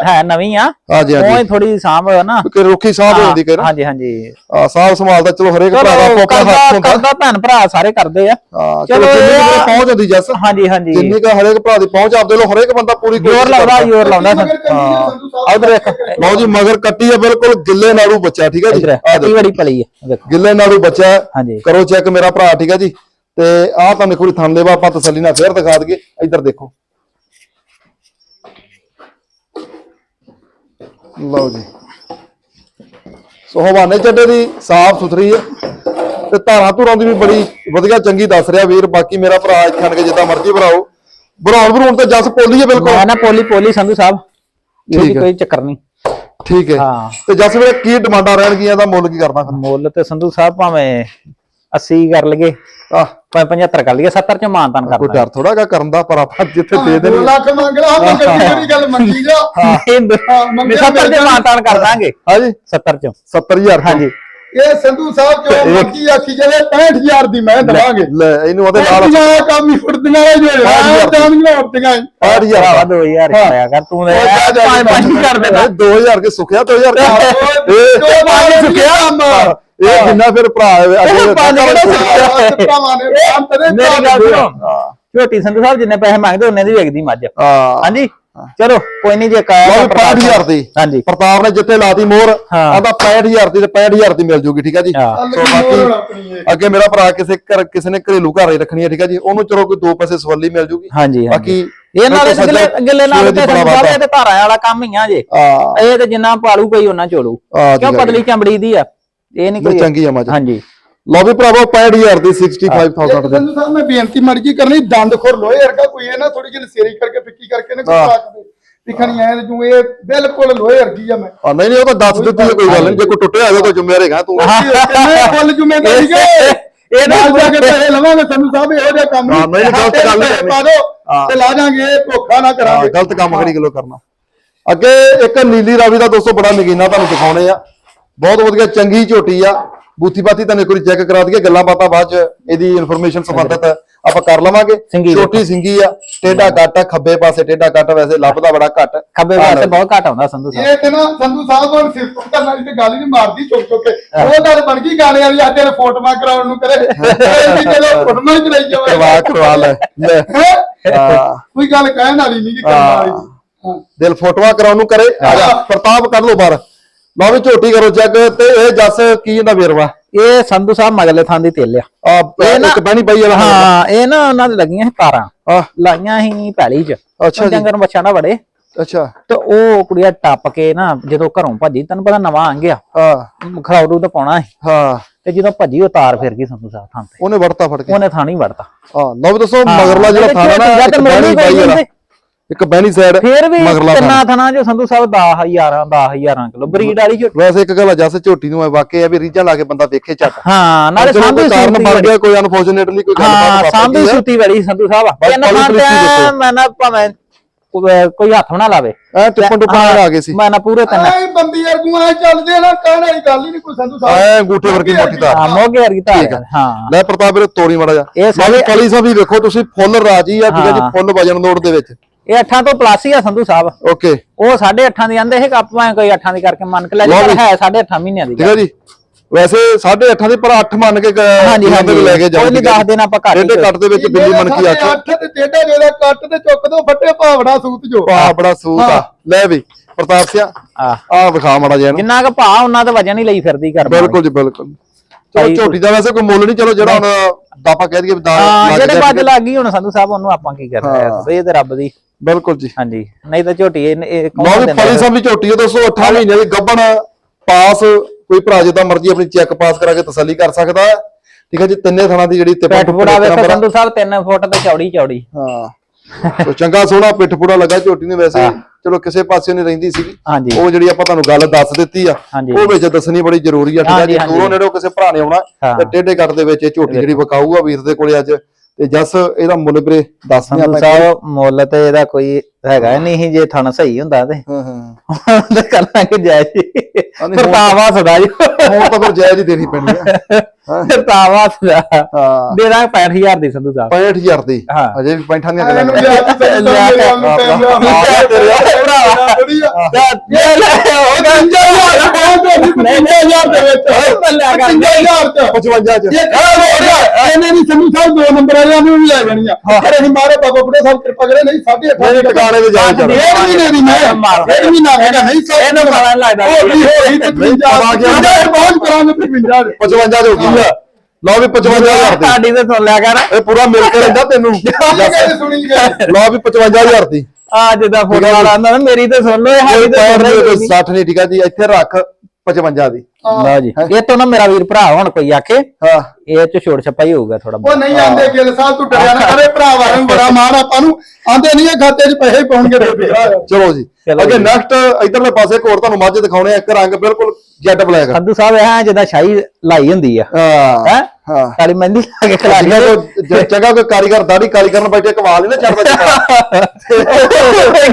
Speaker 3: ਆ।
Speaker 2: ਹੈ ਨਵੀਂ ਆ।
Speaker 1: ਹਾਂਜੀ ਹਾਂਜੀ।
Speaker 2: ਉਹ ਥੋੜੀ ਸਾਂਭ ਨਾ।
Speaker 1: ਕਿ ਰੁੱਖੀ ਸਾਹ ਹੋ ਜਾਂਦੀ ਕਿ
Speaker 2: ਹਾਂਜੀ ਹਾਂਜੀ।
Speaker 1: ਆ ਸਾਹ ਸੰਭਾਲਦਾ ਚਲੋ ਹਰੇਕ ਭਰਾ ਦਾ ਪੋਕਾ ਹੱਥ
Speaker 2: ਕਰਦਾ
Speaker 1: ਹੁੰਦਾ।
Speaker 2: ਕਰਦਾ ਭੈਣ ਭਰਾ ਸਾਰੇ ਕਰਦੇ ਆ।
Speaker 1: ਹਾਂ
Speaker 2: ਚਲੋ
Speaker 1: ਚਲੋ ਜਿੰਨੀ
Speaker 2: ਇਹ
Speaker 1: ਕੁ
Speaker 2: ਆ-
Speaker 1: ਪਹੁੰਚ ਜਾਂਦੀ ਜੱਸ।
Speaker 2: ਹਾਂਜੀ ਹਾਂਜੀ।
Speaker 1: ਜਿੰਨੀ ਕਾ ਹਰੇਕ ਭਰਾ ਦੀ ਪਹੁੰਚ ਆਪਦੇ ਲੋ ਹਰੇਕ ਬੰਦਾ ਪੂਰੀ
Speaker 2: ਜ਼ੋਰ
Speaker 1: ਕੋਸ਼ਿਸ਼
Speaker 2: ਲਾਉਂਦਾ
Speaker 1: ਕਰਦਾ।
Speaker 2: ਜ਼ੋਰ ਲਾਉਂਦਾ।
Speaker 3: ਆ ਸੰਧੂ ਸਾਹਿਬ
Speaker 2: ਉਧਰ ਵੇਖ
Speaker 1: ਲਓ ਜੀ ਮਗਰ ਕੱਟੀ ਹੈ ਬਿਲਕੁਲ ਗਿੱਲੇ ਨਾੜੂ ਬੱਚਾ ਠੀਕ ਹੈ ਜੀ।
Speaker 2: ਇਧਰ
Speaker 1: ਆ
Speaker 2: ਕੱਟੀ ਬੜੀ ਪਲੀ ਆ ਵੇਖੋ
Speaker 1: ਗਿੱਲੇ ਨਾੜੂ ਬੱਚਾ ਹੈ।
Speaker 2: ਹਾਂਜੀ।
Speaker 1: ਕਰੋ ਚੈੱਕ ਮੇਰਾ ਭਰਾ ਠੀਕ ਹੈ ਜੀ। ਤੇ ਆਹ ਤੁਹਾਨੂੰ ਇੱਕ ਵਾਰੀ ਥੰਮਲੇਵਾ ਆਪਾਂ ਤਸੱਲੀ ਨਾਲ ਫੇਰ ਦਿਖਾ ਦਈਏ। ਇੱਧਰ ਦੇਖੋ। ਲਓ ਜੀ। ਸੋ ਹਵਾਨੇ ਚੱਡੇ ਦੀ ਸਾਫ਼ ਸੁਥਰੀ ਹੈ ਤੇ ਧਾਰਾਂ ਧੁਰਾਂ ਦੀ ਵੀ ਬੜੀ ਵਧੀਆ ਚੰਗੀ ਦੱਸ ਰਿਹਾ ਵੀਰ। ਬਾਕੀ ਮੇਰਾ ਭਰਾ ਇੱਥੇ ਆਣ ਕੇ ਜਿੱਦਾਂ ਮਰਜ਼ੀ ਭਰਾਓ ਬਣਾਉਣ ਬਣਾਉਣ ਤੇ ਜਸ ਪੋਲੀ ਹੈ ਬਿਲਕੁਲ।
Speaker 2: ਨਾ ਪੋਲੀ ਪੋਲੀ ਸੰਧੂ ਸਾਹਿਬ। ਇਹਦੀ ਕੋਈ ਚੱਕਰ ਨਹੀਂ।
Speaker 1: ਠੀਕ ਹੈ।
Speaker 2: ਹਾਂ।
Speaker 1: ਤੇ ਜਸ ਵੀਰੇ ਕੀ ਡਿਮਾਂਡਾਂ ਰਹਿਣਗੀਆਂ ਦਾ ਮੁੱਲ ਕੀ ਕਰਨਾ
Speaker 2: ਮੁੱਲ ਤੇ ਸੰਧੂ ਸਾਹਿਬ ਭਾਵੇਂ 80 ਕਰ ਲਈਏ।
Speaker 1: ਆਹ
Speaker 2: ਭਾਵੇਂ 75 ਕਰ ਲਈਏ 70 ਚ ਮਾਨਤਾਨ
Speaker 1: ਕੋਈ ਡਰ ਥੋੜਾ ਗਾ ਕਰਨ ਦਾ ਪਰ ਆਪਾਂ ਜਿੱਥੇ ਦੇ
Speaker 3: ਦੋ
Speaker 1: ਦੇਣੀ
Speaker 3: ਲੱਖ ਮੰਗ ਲਾ ਆਪਾਂ ਕਿਹੜੀ ਕਿਹੜੀ ਗੱਲ ਮੰਗੀ ਜਾ।
Speaker 2: ਇਹ
Speaker 3: ਹਾਂ, ਮੰਗਿਆ
Speaker 2: 70 ਚ ਮਾਨਤਾਨ ਕਰ ਦਾਂਗੇ।
Speaker 1: ਹਾਂਜੀ।
Speaker 2: 70 ਚ।
Speaker 1: 70000
Speaker 2: ਹਾਂਜੀ।
Speaker 3: ਇਹ ਸੰਧੂ ਸਾਹਿਬ ਜੋ
Speaker 1: ਇਹ-
Speaker 3: ਮੰਗੀ ਆਖੀ ਜਾਵੇ 65000 ਦੀ ਮੈਂ ਦਵਾਂਗੇ।
Speaker 1: ਲੈ ਇਹਨੂੰ ਉਹਦੇ ਨਾਲ
Speaker 3: ਨਾਲ ਕੰਮ ਹੀ ਫੁੱਟਦੀਆਂ ਜੋ
Speaker 1: ਹਜ਼ਾਰ ਦੀ।
Speaker 3: ਜਾਣੀਆਂ ਉੱਠਦੀਆਂ
Speaker 1: 60000
Speaker 2: ਭਰਾਵਾ 2000 ਕਰਾਇਆ ਕਰ ਤੂੰ
Speaker 3: ਜਾ
Speaker 2: ਪੰਜ ਪੰਜ ਹੀ ਕਰ ਦੇਣਾ
Speaker 1: 2000 ਕੇ ਸੁਖਿਆ 2000
Speaker 3: ਇਹ ਦੋ *laughs* ਵਾਰ ਸੁਖਿਆ
Speaker 1: ਇਹ ਜਿੰਨਾ ਫਿਰ ਭਰਾ ਅੱਗੇ
Speaker 2: ਪੰਜ ਕਿਹੜਾ ਸੁੱਕਿਆ?
Speaker 3: ਭਰਾਵਾਂ ਨੇ ਅੰਤ ਦੇ
Speaker 2: ਮੇਰੀ ਗੱਲ ਸੁਣੋ ਝੋਟੀ ਸੰਧੂ ਸਾਹਿਬ ਜਿੰਨੇ ਪੈਸੇ ਮੰਗਦੇ ਉਹਨੇ ਦੀ ਵੇਚਦੀ ਮੱਝ।
Speaker 1: ਹਾਂ।
Speaker 2: ਹਾਂਜੀ? ਚਲੋ ਕੋਈ ਨਹੀਂ ਜੇ ਕਾਇਆ
Speaker 1: ਵੀ 65000 ਦੀ।
Speaker 2: ਹਾਂਜੀ।
Speaker 1: ਪ੍ਰਤਾਪ ਨੇ ਜਿੱਥੇ ਲਾਤੀ ਮੋਹਰ। ਆਂਦਾ 65000 ਦੀ ਤੇ 65000 ਦੀ ਮਿਲ ਜੂਗੀ ਠੀਕ ਹੈ। ਜੀ। ਸੋ ਬਾਕੀ ਅੱਗੇ ਮੇਰਾ ਭਰਾ ਕਿਸੇ ਘਰ ਕਿਸੇ ਨੇ ਘਰੇਲੂ ਘਰ ਹੀ ਰੱਖਣੀ ਹੈ ਠੀਕ ਹੈ ਜੀ? ਉਹਨੂੰ ਚਲੋ ਕੋਈ ਦੋ ਪੈਸੇ ਸਵੱਲੀ ਮਿਲ ਜੂਗੀ।
Speaker 2: ਹਾਂਜੀ
Speaker 1: ਬਾਕੀ
Speaker 2: ਇਹ ਨਾਲੇ
Speaker 1: ਬਿਲਕੁਲ
Speaker 2: ਗਿੱਲੇ
Speaker 1: ਸੱਜਣ
Speaker 2: ਗਿੱਲੇ ਨਾਲ
Speaker 1: ਦੀ
Speaker 2: ਤੇ ਇਹ ਤੇ ਧਾਰਾਂ ਵਾਲਾ ਕੰਮ ਹੀ ਆ ਜੇ। ਇਹ ਤੇ ਜਿੰਨਾ ਪਾਲੂ ਕੋਈ ਉਹਨਾਂ ਚੋਲੂ ਕਿਉਂ ਪਤਲੀ ਚਮੜੀ ਦੀ ਆ? ਇਹ ਨਹੀਂ ਕੋਈ
Speaker 1: ਚੰਗੀ ਆ ਮੱਝ
Speaker 2: ਹਾਂਜੀ।
Speaker 1: ਲਓ ਵੀ ਭਰਾਵੋ 65000 ਦੀ 65000 ਦੇ
Speaker 3: ਸਾਹਿਬ ਮੈਂ ਬੇਨਤੀ ਮਰਜ਼ੀ ਕਰਨੀ ਦੰਦ ਖੋਰ ਲੋਹੇ ਵਰਗਾ ਕੋਈ ਇਹ ਨਾ ਥੋੜੀ ਜਿਹੀ ਸੇਰੀ ਕਰਕੇ ਫਿੱਕੀ ਕਰਕੇ ਨਾ ਕੋਈ। ਰੱਖ ਦੇ। ਦਿਖਣੀ ਐ ਜੂ ਇਹ ਬਿਲਕੁਲ ਲੋਹੇ ਵਰਗੀ ਆ ਮੈਂ।
Speaker 1: ਆ ਨਹੀਂ ਨਹੀਂ ਉਹ ਤਾਂ ਦੱਸ ਦਿੱਤੀ ਹੈ ਕੋਈ ਗੱਲ ਨਹੀਂ। ਜੇ ਕੋਈ ਟੁੱਟਿਆ ਹੋਵੇ ਤਾਂ ਜ਼ਿੰਮੇਵਾਰ ਹੈਗਾ ਤੂੰ
Speaker 3: ਮੈਂ ਫੁੱਲ ਜ਼ਿੰਮੇਵਾਰੀ ਕੇ
Speaker 2: ਇਹ ਨਾ
Speaker 3: ਨਾਲ ਜਾ ਕੇ ਪੈਸੇ ਲਵਾਂਗੇ ਸੰਧੂ ਸਾਹਿਬ ਇਹੋ ਜਿਹਾ ਕੰਮ
Speaker 1: ਹਾਂ, ਨਹੀਂ, ਗਲਤ ਗੱਲ ਨਹੀਂ
Speaker 3: ਪਾ ਦਿਓ
Speaker 1: ਹਾਂ।
Speaker 3: ਤੇ ਲਾ ਜਾਾਂਗੇ ਧੋਖਾ ਨਾ
Speaker 1: ਹਾਂ,
Speaker 3: ਕਰਾਂਗੇ
Speaker 1: ਗਲਤ ਕੰਮ ਕਰੀ ਕਿਲੋ ਕਰਨਾ। ਅੱਗੇ ਇੱਕ ਨੀਲੀ ਰਾਵੀ ਦਾ ਦੋਸਤੋ ਬੜਾ ਨਗੀਨਾ ਤੁਹਾਨੂੰ ਦਿਖਾਉਣੇ ਆ। ਬਹੁਤ ਵਧੀਆ ਚੰਗੀ ਝੋਟੀ ਆ। ਬੂਥੀ ਬਾਤੀ ਤੁਹਾਨੂੰ ਇੱਕ ਵਾਰੀ ਚੈੱਕ ਕਰਾ ਦਈਏ ਗੱਲਾਂ ਬਾਤਾਂ ਬਾਅਦ ਚ ਇਹਦੀ ਇਨਫੋਰਮੇਸ਼ਨ ਸੰਬੰਧਤ ਆਪਾਂ ਕਰ ਲਵਾਂਗੇ। ਛੋਟੀ ਸਿੰਗੀ ਆ ਟੇਡਾ ਕੱਟ ਆ ਖੱਬੇ ਪਾਸੇ ਟੇਡਾ ਕੱਟ ਵੈਸੇ ਲੱਭਦਾ ਬੜਾ ਘੱਟ।
Speaker 2: ਖੱਬੇ ਪਾਸੇ ਬਹੁਤ ਘੱਟ ਆਉਂਦਾ ਸੰਧੂ ਸਾਹਿਬ।
Speaker 3: ਇਹ ਤੇ ਨਾ ਸੰਧੂ ਸਾਹਿਬ ਹੁਣ ਸਿਫਤ ਕਰਨ ਵਾਲੀ ਤੇ ਗੱਲ ਹੀ ਨਹੀਂ ਮਾਰਦੀ ਚੁੱਕ ਚੁੱਕ ਕੇ। ਉਹ ਗੱਲ ਬਣ ਗਈ ਗਾਣੇ ਵਾਲੀ ਅੱਜ ਇਹ ਫੋਟੋਆਂ ਕਰਾਉਣ ਨੂੰ ਕਰੇ। ਇਹ ਵੀ ਚਲੋ ਫੋਟੋਆਂ ਹੀ ਕਰਾਈ ਜਾਵੇ
Speaker 1: ਕਰਵਾ ਕਰਵਾ ਲੈ।
Speaker 3: ਕੋਈ ਗੱਲ ਕਹਿਣ ਵਾਲੀ ਨਹੀਂ ਕਿ ਕਰਨ ਵਾਲੀ।
Speaker 1: ਦਿਲ ਫੋਟੋਆਂ ਕਰਾਉਣ ਨੂੰ ਕਰੇ। ਆ ਜਾ ਪ੍ਰਤਾਪ ਕਰ ਲੋ ਬਾਹਰ। ਲਓ ਵੀ ਝੋਟੀ ਕਰੋ ਚੈੱਕ ਤੇ ਇਹ ਜੱਸ ਕੀ ਇਹਦਾ ਵੇਰਵਾ?
Speaker 2: ਇਹ ਸੰਧੂ ਸਾਹਿਬ ਮਗਲੇ ਥਾਂ ਦੀ ਤੇਲ ਆ।
Speaker 1: ਆ
Speaker 2: ਇਹ ਨਾ-
Speaker 1: ਇੱਕ ਬਹਿਣੀ ਪਈ ਵਾਲਾ
Speaker 2: ਹਾਂ ਇਹ ਨਾ ਉਹਨਾਂ ਦੇ ਲੱਗੀਆਂ ਸੀ ਤਾਰਾਂ।
Speaker 1: ਆ।
Speaker 2: ਲਾਈਆਂ ਸੀ ਪੈਲੀ 'ਚ।
Speaker 1: ਅੱਛਾ ਜੀ।
Speaker 2: ਜੰਗਰ ਬੱਚਾ ਨਾ ਵੜੇ।
Speaker 1: ਅੱਛਾ।
Speaker 2: ਤੇ ਉਹ ਕੁੜੀਆ ਟੱਪ ਕੇ ਨਾ ਜਦੋਂ ਘਰੋਂ ਭੱਜੀ ਤੈਨੂੰ ਪਤਾ ਨਵਾਂ ਆਂਗਿਆ
Speaker 1: ਹਾਂ
Speaker 2: ਖਰੌਰੂ ਤਾਂ ਪਾਉਣਾ ਸੀ।
Speaker 1: ਹਾਂ।
Speaker 2: ਤੇ ਜਦੋਂ ਭੱਜੀ ਉਹ ਤਾਰ ਫਿਰ ਗਈ ਸੰਧੂ ਸਾਹਿਬ ਥਾਂ ਤੇ।
Speaker 1: ਉਹਨੇ ਵੜਤਾ ਫੜ ਕੇ।
Speaker 2: ਉਹਨੇ ਥਾਂ ਨਹੀਂ ਵੜਤਾ।
Speaker 1: ਹਾਂ ਲਓ ਵੀ ਦੱਸੋ ਮਗਰਲਾ ਜਿਹੜਾ ਥਾਣਾ ਨਾ ਇੱਕ ਬਹਿਣੀ ਸਾਈਡ
Speaker 2: ਫਿਰ ਵੀ
Speaker 1: ਮਗਰਲਾ
Speaker 2: ਤਿੰਨਾਂ
Speaker 1: ਥਾਣਾ
Speaker 2: ਜੋ ਸੰਧੂ ਸਾਹਿਬ 10000 10000 ਕਿਲੋ ਬਰੀਡ ਵਾਲੀ ਝੋਟੀ।
Speaker 1: ਵੈਸੇ ਇੱਕ ਗੱਲ ਜੱਸ ਝੋਟੀ ਨੂੰ ਵਾਕਿਆ ਆ ਵੀ ਰੀਝਾਂ ਲਾ ਕੇ ਬੰਦਾ ਵੇਖੇ ਝੱਟ।
Speaker 2: ਹਾਂ ਨਾਲੇ
Speaker 1: ਕੋਈ ਕਾਰਨ
Speaker 2: ਸੂਤੀ
Speaker 1: ਬਣ ਗਿਆ ਕੋਈ ਅਨਫੋਰਚੂਨੇਟਲੀ ਕੋਈ ਗੱਲ
Speaker 2: ਹਾਂ
Speaker 1: ਵਾਪਰ
Speaker 2: ਸੂਤੀ ਵਾਲੀ ਸੰਧੂ ਸਾਹਿਬ। ਤਿੰਨ
Speaker 1: ਦੱਸੋ।
Speaker 2: ਮੈਂ ਨਾ ਭਾਵੇਂ ਕੋਈ- ਹੱਥ ਨਾ ਲਾਵੇ।
Speaker 1: ਐ ਟਿੱਪਣ ਟੁੱਪਣ
Speaker 2: ਹਾਂ,
Speaker 1: ਆ ਗਏ ਸੀ।
Speaker 2: ਮੈਂ ਨਾ ਪੂਰੇ ਤਿੰਨ।
Speaker 3: ਐ ਬੰਦੀ ਵਰਗੂ ਐ ਚੱਲਦੇ ਆ ਨਾ ਕਹਿਣ ਵਾਲੀ ਗੱਲ ਹੀ ਨਹੀਂ ਕੋਈ ਸੰਧੂ ਸਾਹਿਬ।
Speaker 1: ਐ ਅੰਗੂਠੇ ਵਰਗੀ ਮੋਟੀ ਤਾਰ
Speaker 2: ਹਾਂ ਮੋਗੇ ਵਰਗੀ
Speaker 1: ਆ।
Speaker 2: ਹਾਂ
Speaker 1: ਲੈ ਪ੍ਰਤਾਪ ਵੀਰੇ ਤੋੜੀ ਮੜਾ ਜਾ ਬਾਕੀ ਕਲੀ ਸਾਹਿਬ ਵੀ ਵੇਖੋ ਤੁਸੀਂ ਫੁੱਲ ਰਾਜੀ ਆ ਠੀਕ ਹੈ ਜੀ
Speaker 2: ਹਾਂ।
Speaker 1: ਫੁੱਲ ਵਜਨ ਨੋਟ ਦੇ ਵਿੱਚ।
Speaker 2: ਇਹ ਅੱਠਾਂ ਤੋਂ ਪਲੱਸ ਹੀ ਆ ਸੰਧੂ ਸਾਹਿਬ।
Speaker 1: ਓਕੇ
Speaker 2: ਉਹ 8.5 ਦੀ ਆਂਦੇ ਇਹ ਕੱਪ ਮੈਂ ਕੋਈ 8 ਦੀ ਕਰਕੇ ਮੰਨ ਕੇ ਲੈ ਜੀ। ਪਰ ਹੈ 8.5 ਮਹੀਨਿਆਂ ਦੀ
Speaker 1: ਠੀਕ ਹੈ ਜੀ। ਵੈਸੇ 8.5 ਦੀ ਪਰ 8 ਮੰਨ ਕੇ
Speaker 2: ਹਾਂਜੀ, ਹਾਂਜੀ।
Speaker 1: ਲੈ ਕੇ ਜਾਓ
Speaker 2: ਕੋਈ ਦੱਸ। ਦੇਣਾ ਆਪਾਂ ਘੱਟ ਹੀ
Speaker 1: ਟੇਢੇ ਕੱਟ ਦੇ ਵਿੱਚ ਬਿੱਲੀ ਮਨ ਕੀ ਆਖੋ।
Speaker 3: ਅੱਠ ਤੇ ਟੇਡਾ ਜਿਹੜਾ ਕੱਟ ਤੇ ਚੁੱਕ ਦੋ ਫੱਟੇ ਭਾਵੜਾ ਸੂਤ ਜੋ।
Speaker 1: ਬੜਾ ਸੂਤ ਆ। ਲੈ ਵੀ ਪ੍ਰਤਾਪ ਸਿਆ
Speaker 2: ਆ
Speaker 1: ਆ ਵਿਖਾ ਮੜਾ ਜਿਹਾ
Speaker 2: ਜਿੰਨਾ ਕੁ ਭਾ ਉਹਨਾਂ ਦਾ ਵਜਨ ਹੀ ਲਈ ਫਿਰਦੀ ਕਰ
Speaker 1: ਬਿਲਕੁਲ ਜੀ ਬਿਲਕੁਲ। ਚਲੋ ਝੋਟੀ ਦਾ ਵੈਸੇ ਕੋਈ ਮੁੱਲ ਨਹੀਂ ਚਲੋ ਜਿਹੜਾ ਹੁਣ ਆਪਾਂ ਕਹਿ ਦਈਏ ਵੀ ਦਾ
Speaker 2: ਹਾਂ ਜਿਹੜੇ ਬੱਜ ਲੱਗ ਗਈ ਹੁਣ ਸੰਧੂ ਸਾਹਿਬ ਉਹਨੂੰ ਆਪਾਂ ਕੀ ਕਰਨਾ ਇਹ ਤੇ ਰੱਬ ਦੀ
Speaker 1: ਬਿਲਕੁਲ ਜੀ।
Speaker 2: ਹਾਂਜੀ। ਨਹੀਂ ਤਾਂ ਝੋਟੀ ਇਹ ਇਹ ਕੌਣ
Speaker 1: ਲਓ ਵੀ
Speaker 2: ਦਿੰਦਾ
Speaker 1: ਫਲੀ ਸਾਹਿਬ ਦੀ ਝੋਟੀ ਹੈ ਦੋਸਤੋ 8 ਮਹੀਨੇ ਦੀ ਗੱਬਣ ਪਾਸ ਕੋਈ ਭਰਾ ਜਿੱਦਾਂ ਮਰਜ਼ੀ ਆਪਣੀ ਚੈੱਕ ਪਾਸ ਕਰਾ ਕੇ ਤਸੱਲੀ ਕਰ ਸਕਦਾ ਹੈ। ਠੀਕ ਹੈ ਜੀ ਤਿੰਨੇ ਥਾਣਾ ਦੀ ਜਿਹੜੀ ਤਿੱਪਾ
Speaker 2: ਪੈਟ
Speaker 1: ਟੁੱਪਾ
Speaker 2: ਪੁੜਾ ਵੇਖੋ। ਸੰਧੂ ਸਾਹਿਬ 3 ਫੁੱਟ ਤੇ ਚੌੜੀ ਚੌੜੀ।
Speaker 1: ਹਾਂ। ਸੋ ਚੰਗਾ ਸੋਹਣਾ ਪਿੱਠ ਪੂੜਾ ਲੱਗਾ ਝੋਟੀ ਨੇ ਵੈਸੇ। ਚਲੋ ਕਿਸੇ ਪਾਸੇ ਨਹੀਂ ਰਹਿੰਦੀ ਸੀਗੀ। ਉਹ ਜਿਹੜੀ ਆਪਾਂ ਤੁਹਾਨੂੰ ਗੱਲ ਦੱਸ ਦਿੱਤੀ ਆ। ਉਹ ਵਿੱਚ ਦੱਸਣੀ ਬੜੀ ਜ਼ਰੂਰੀ ਆ ਠੀਕ ਹੈ ਜੀ। ਦੂਰੋਂ ਨੇੜੋਂ ਕਿਸੇ ਭਰਾ ਨੇ ਆਉਣਾ। ਤੇ ਟੇਢੇ ਕੱਟ ਦੇ ਵਿੱਚ ਇਹ ਝੋਟੀ ਜਿਹੜੀ ਵਿਕਾਊ ਆ ਵੀਰ ਦੇ ਕੋਲੇ ਅੱਜ। ਤੇ ਜਸ ਇਹਦਾ ਮੁੱਲ ਵੀਰੇ ਦੱਸਦੇ
Speaker 2: ਸੰਧੂ
Speaker 1: ਆਪਾਂ
Speaker 2: ਸਾਹਿਬ ਮੁੱਲ ਤੇ ਇਹਦਾ ਕੋਈ ਹੈਗਾ ਹੀ। ਨਹੀਂ ਸੀ, ਜੇ ਥਣ ਸਹੀ ਹੁੰਦਾ ਤੇ।
Speaker 1: ਹਾਂ ਹਾਂ।
Speaker 2: ਤੇ ਕਰਾਂਗੇ ਜਾਇਜ਼ ਪਰਤਾਵਾ ਸਦਾ ਜੀ
Speaker 1: ਹੁਣ ਤਾਂ ਫਿਰ ਜਾਇਜ਼ ਹੀ ਦੇਣੀ ਪੈਣੀ ਆ।
Speaker 2: ਪਰਤਾਵਾ ਸਦਾ
Speaker 1: ਹਾਂ।
Speaker 2: ਦੇ ਦਾਂਗੇ 65000 ਦੀ ਸੰਧੂ ਸਾਹਿਬ।
Speaker 1: 65000 ਦੀ?
Speaker 2: ਹਾਂ।
Speaker 1: ਅਜੇ ਵੀ ਪੈਂਠਾਂ ਦੀਆਂ
Speaker 3: ਇਹਨੂੰ
Speaker 1: ਗੱਲਾਂ
Speaker 3: ਸੰਧੂ ਨੂੰ
Speaker 2: ਗੰਜਾ
Speaker 3: ਨਹੀਂ ਨਹੀਂ ਯਾਰ ਦੇ ਵਿੱਚ
Speaker 2: ਬੱਲਾ ਕਰ
Speaker 3: 55000 ਚ
Speaker 1: 55 ਚ
Speaker 3: ਇਹ ਖੜਾ ਹੋ ਗਿਆ ਇਹਨੇ ਨਹੀਂ ਸੰਧੂ ਸਾਹਿਬ ਦੋ ਨੰਬਰ ਵਾਲਿਆਂ ਨੂੰ ਵੀ ਲੈ ਜਾਣੀਆਂ ਪਰ ਅਸੀਂ ਮਾਰੇ ਬਾਬਾ ਬੁੱਢੇ ਸਾਹਿਬ ਕਿਰਪਾ ਕਰੇ ਨਹੀਂ ਸਾਢੇ ਅੱਠ
Speaker 1: ਨਹੀਂ ਟਿਕਾਣੇ ਤੇ ਜਾਓ ਚਲੋ
Speaker 3: ਡੇਢ ਮਹੀਨੇ ਦੀ ਮੈਂ ਡੇਢ ਮਹੀਨਾ ਹੈਗਾ ਨਹੀਂ ਸੌ
Speaker 2: ਇਹਨੂੰ ਪਤਾ ਨੀ ਲੱਗਦਾ।
Speaker 3: ਉਹ ਵੀ ਹੋਈ ਤੇ
Speaker 1: ਨਹੀਂ, ਪਤਾ ਕੀ ਹੁੰਦਾ।
Speaker 3: ਬਹੁਤ ਕਰਾਂਗੇ ਤੇ 50 ਦੇ
Speaker 1: 55 ਚ ਹੋ ਗਈ ਆ ਲਓ ਵੀ 55000 ਦੀ
Speaker 2: ਸਾਡੀ ਤੇ ਸੁਣ ਲਿਆ ਕਰ
Speaker 1: ਇਹ ਪੂਰਾ ਮਿਲ ਕੇ ਰਹਿੰਦਾ ਤੈਨੂੰ ਲਓ ਵੀ 55000 ਦੀ
Speaker 2: ਆ ਜਿੱਦਾਂ ਫੁੱਟਬਾਲ ਆਂਦਾ ਨਾ ਮੇਰੀ ਤੇ ਸੁਣ ਲਓ ਇਹ ਸਾਡੀ ਤੇ ਸੁਣ
Speaker 1: ਨਹੀਂ
Speaker 2: ਰਹੀ
Speaker 1: ਕੋਈ 60 ਨਹੀਂ ਠੀਕ ਆ ਜੀ ਇੱਥੇ ਰੱਖ 55 ਦੀ।
Speaker 2: ਲਓ ਜੀ। ਇਹ ਤੋਂ ਨਾ ਮੇਰਾ ਵੀਰ ਭਰਾ ਹੁਣ ਕੋਈ ਆਖੇ
Speaker 1: ਹਾਂ।
Speaker 2: ਇਹ ਚ ਛੋੜ ਛਪਾਈ ਹੋਊਗਾ ਥੋੜਾ
Speaker 3: ਉਹ ਨਹੀਂ ਆਂਦੇ ਗਿੱਲ ਸਾਹਿਬ ਤੂੰ ਡਰਿਆ ਨਾ ਕਰੇ ਭਰਾਵਾਂ ਨੂੰ ਬੜਾ ਮਾਣ ਆਪਾਂ ਨੂੰ। ਆਂਦੇ ਨਹੀਂ ਇਹ ਖਾਤੇ 'ਚ ਪੈਸੇ ਪਾਉਣਗੇ ਆ।
Speaker 1: ਚਲੋ ਜੀ। ਅੱਗੇ। ਨੈਕਸਟ ਇਧਰਲੇ ਪਾਸੇ ਇੱਕ ਹੋਰ ਤੁਹਾਨੂੰ ਮੱਝ ਦਿਖਾਉਣੇ ਆ ਇੱਕ ਰੰਗ ਬਿਲਕੁਲ ਜੈਟ ਬਲੈਕ
Speaker 2: ਸੰਧੂ ਸਾਹਿਬ ਇਹ ਜਿੱਦਾਂ ਸ਼ਾਹੀ ਲਾਈ ਹੁੰਦੀ ਆ।
Speaker 1: ਹਾਂ।
Speaker 2: ਹੈ?
Speaker 1: ਹਾਂ।
Speaker 2: ਕਾਲੀ ਮਹਿੰਦੀ ਲਾ ਕੇ ਖਿਲਾ
Speaker 1: ਜਿਹੜਾ ਕੋਈ ਜ- ਚੰਗਾ ਕੋਈ ਕਾਰੀਗਰ ਦਾੜੀ ਕਾਲੀ ਕਰਨ ਬੈਠੇ ਕਮਾਲ ਨਹੀਂ ਨਾ ਚੜਦਾ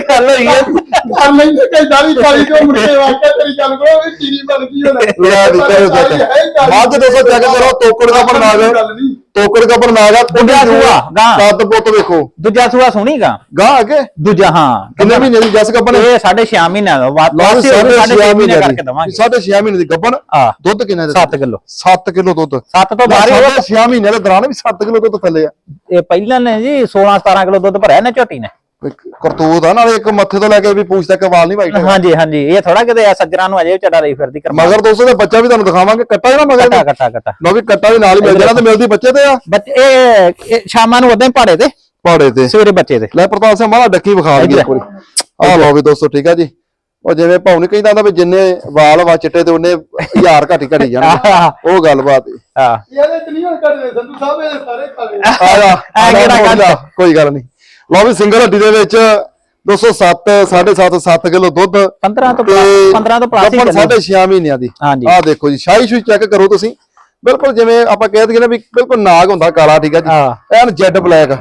Speaker 2: ਗੱਲ ਹੋਈ ਹੈ
Speaker 3: ਕਰ ਲੈਂਦੇ ਕਈ ਦਾੜੀ ਕਾਲੀ ਜੋ ਮੁੜ ਕੇ ਵਾਕਿਆ ਤੇਰੀ ਗੱਲ ਕਰੋ ਇਹ ਚੀਰੀ ਬਣ ਗਈ ਹੁਣ।
Speaker 1: ਲੈ ਵੀ ਕਰੋ ਚੱਕ ਮੱਝ ਦੋਸਤੋ ਚੈੱਕ ਕਰੋ ਤੋਕੜ ਦਾ ਬਰਨਾਗ
Speaker 3: ਗੱਲ ਨਹੀਂ।
Speaker 1: ਦਾ ਬਰਨਾਗ ਆ
Speaker 2: ਦੂਜਾ ਸੂਆ, ਗਾਂ।
Speaker 1: ਸੱਤ ਪੁੱਤ ਵੇਖੋ।
Speaker 2: ਦੂਜਾ ਸੂਆ ਸੁਣੀਗਾ
Speaker 1: ਗਾਂ। ਅੱਗੇ
Speaker 2: ਦੂਜਾ ਹਾਂ।
Speaker 1: ਕਿੰਨੇ ਮਹੀਨੇ ਦੀ ਜਸ ਗੱਬਨ
Speaker 2: ਇਹ 6.5 ਮਹੀਨਿਆਂ ਦਾ। ਵਾ-
Speaker 1: ਲਾਓ
Speaker 2: ਵਾਪਸੀ ਹੋਊਗੀ,
Speaker 1: ਸਾਢੇ
Speaker 2: ਸਾਢੇ
Speaker 1: ਛੇ
Speaker 2: ਛੇ
Speaker 1: ਮਹੀਨੇ
Speaker 2: ਕਰਕੇ
Speaker 1: ਦੀ।
Speaker 2: ਦਵਾਂਗੇ।
Speaker 1: ਸਾਢੇ ਛੇ ਮਹੀਨੇ ਦੀ ਗੱਬਨ
Speaker 2: ਆ
Speaker 1: ਦੁੱਧ ਕਿੰਨਾ ਦੇ?
Speaker 2: 7 ਕਿਲੋ।
Speaker 1: 7 ਕਿਲੋ ਦੁੱਧ।
Speaker 2: 7 ਤੋਂ ਬਾਹਰ ਹੀ
Speaker 1: ਸਾਢੇ
Speaker 2: ਉਹ-
Speaker 1: ਛੇ ਮਹੀਨੇ ਦੇ ਦੌਰਾਨ ਵੀ 7 ਕਿਲੋ ਦੁੱਧ ਥੱਲੇ ਆ।
Speaker 2: ਇਹ ਪਹਿਲਾਂ ਨੇ ਜੀ 16 17 ਕਿਲੋ ਦੁੱਧ ਭਰਿਆ ਨੇ ਝੋਟੀ ਨੇ।
Speaker 1: ਕਰਤੂਤ ਆ ਨਾਲੇ ਇੱਕ ਮੱਥੇ ਤੋਂ ਲੈ ਕੇ ਵੀ ਪੂਛ ਤੱਕ ਵਾਲ ਨਹੀਂ ਵਾਈਟ
Speaker 2: ਹਾਂਜੀ ਹਾਂਜੀ ਇਹ ਥੋੜਾ ਕਿਤੇ ਆ ਸੱਜਰਾਂ ਨੂੰ ਅਜੇ ਚੜਾ ਰਹੀ ਫਿਰਦੀ ਕਰਮਾ
Speaker 1: ਮਗਰ ਦੋਸਤੋ ਦਾ ਬੱਚਾ ਵੀ ਤੁਹਾਨੂੰ ਦਿਖਾਵਾਂਗੇ ਕੱਟਾ ਜਿਹੜਾ ਮਗਰ
Speaker 2: ਕੱਟਾ ਕੱਟਾ ਕੱਟਾ।
Speaker 1: ਲੋ ਵੀ ਕੱਟਾ ਵੀ ਨਾਲ ਹੀ ਮਿਲ ਜਾਣਾ ਤੇ ਮਿਲਦੀ ਬੱਚੇ ਤੇ ਆ।
Speaker 2: ਬੱਚੇ ਇਹ ਸ਼ਾਮਾਂ ਨੂੰ ਉਦਾਂ ਹੀ ਪਾੜੇ ਤੇ?
Speaker 1: ਪਾੜੇ ਤੇ।
Speaker 2: ਸਵੇਰੇ ਬੱਚੇ ਤੇ।
Speaker 1: ਲੈ ਪ੍ਰਤਾਪ ਸਿੰਘ ਮਾਲਾ ਡੱਕੀ ਵਿਖਾ ਦਈਏ ਇੱਕ ਵਾਰੀ ਆਹ ਲਓ ਵੀ ਦੋਸਤੋ ਠੀਕ ਆ ਜੀ। ਉਹ ਜਿਵੇਂ ਭਾਉ ਨਹੀਂ ਕਹਿੰਦਾ ਹੁੰਦਾ ਵੀ ਜਿੰਨੇ ਵਾਲ ਵਾ ਚਿੱਟੇ ਤੇ ਉਹਨੇ ਹਜ਼ਾਰ ਘਟੀ ਘਟੀ ਜਾਣਗੇ ਉਹ ਗੱਲਬਾਤ ਹੈ।
Speaker 2: ਹਾਂ
Speaker 3: ਇਹਦੇ ਚ ਨਹੀਂ ਹੁਣ ਕਰਦੇ ਸੰਧੂ ਸਾਹਿਬ ਇਹ ਸਾਰੇ ਕਾਲੇ।
Speaker 1: ਆ
Speaker 2: ਐ ਕਿਹੜਾ
Speaker 1: ਆ
Speaker 2: ਗੱਲ
Speaker 1: ਕੋਈ ਗੱਲ ਨਹੀਂ। ਲਓ ਵੀ ਸਿੰਗਲ ਹੱਡੀ ਦੇ ਵਿੱਚ 207 7.5 7 ਕਿਲੋ ਦੁੱਧ
Speaker 2: 15 ਤੋਂ
Speaker 1: ਤੇ
Speaker 2: 15 ਤੋਂ ਪਲਾਸੀ
Speaker 1: ਗੱਭਣ ਸਾਢੇ 6 ਮਹੀਨਿਆਂ ਦੀ। ਆਹ ਦੇਖੋ ਜੀ ਸ਼ਾਹੀ ਸ਼ੂਈ ਚੈੱਕ ਕਰੋ ਤੁਸੀਂ। ਬਿਲਕੁਲ ਜਿਵੇਂ ਆਪਾਂ ਕਹਿ ਦਈਏ ਨਾ ਵੀ ਬਿਲਕੁਲ ਨਾਗ ਹੁੰਦਾ ਕਾਲਾ ਠੀਕ ਆ ਜੀ।
Speaker 2: ਹਾਂ।
Speaker 1: ਐਨ ਜੈਡ ਬਲੈਕ।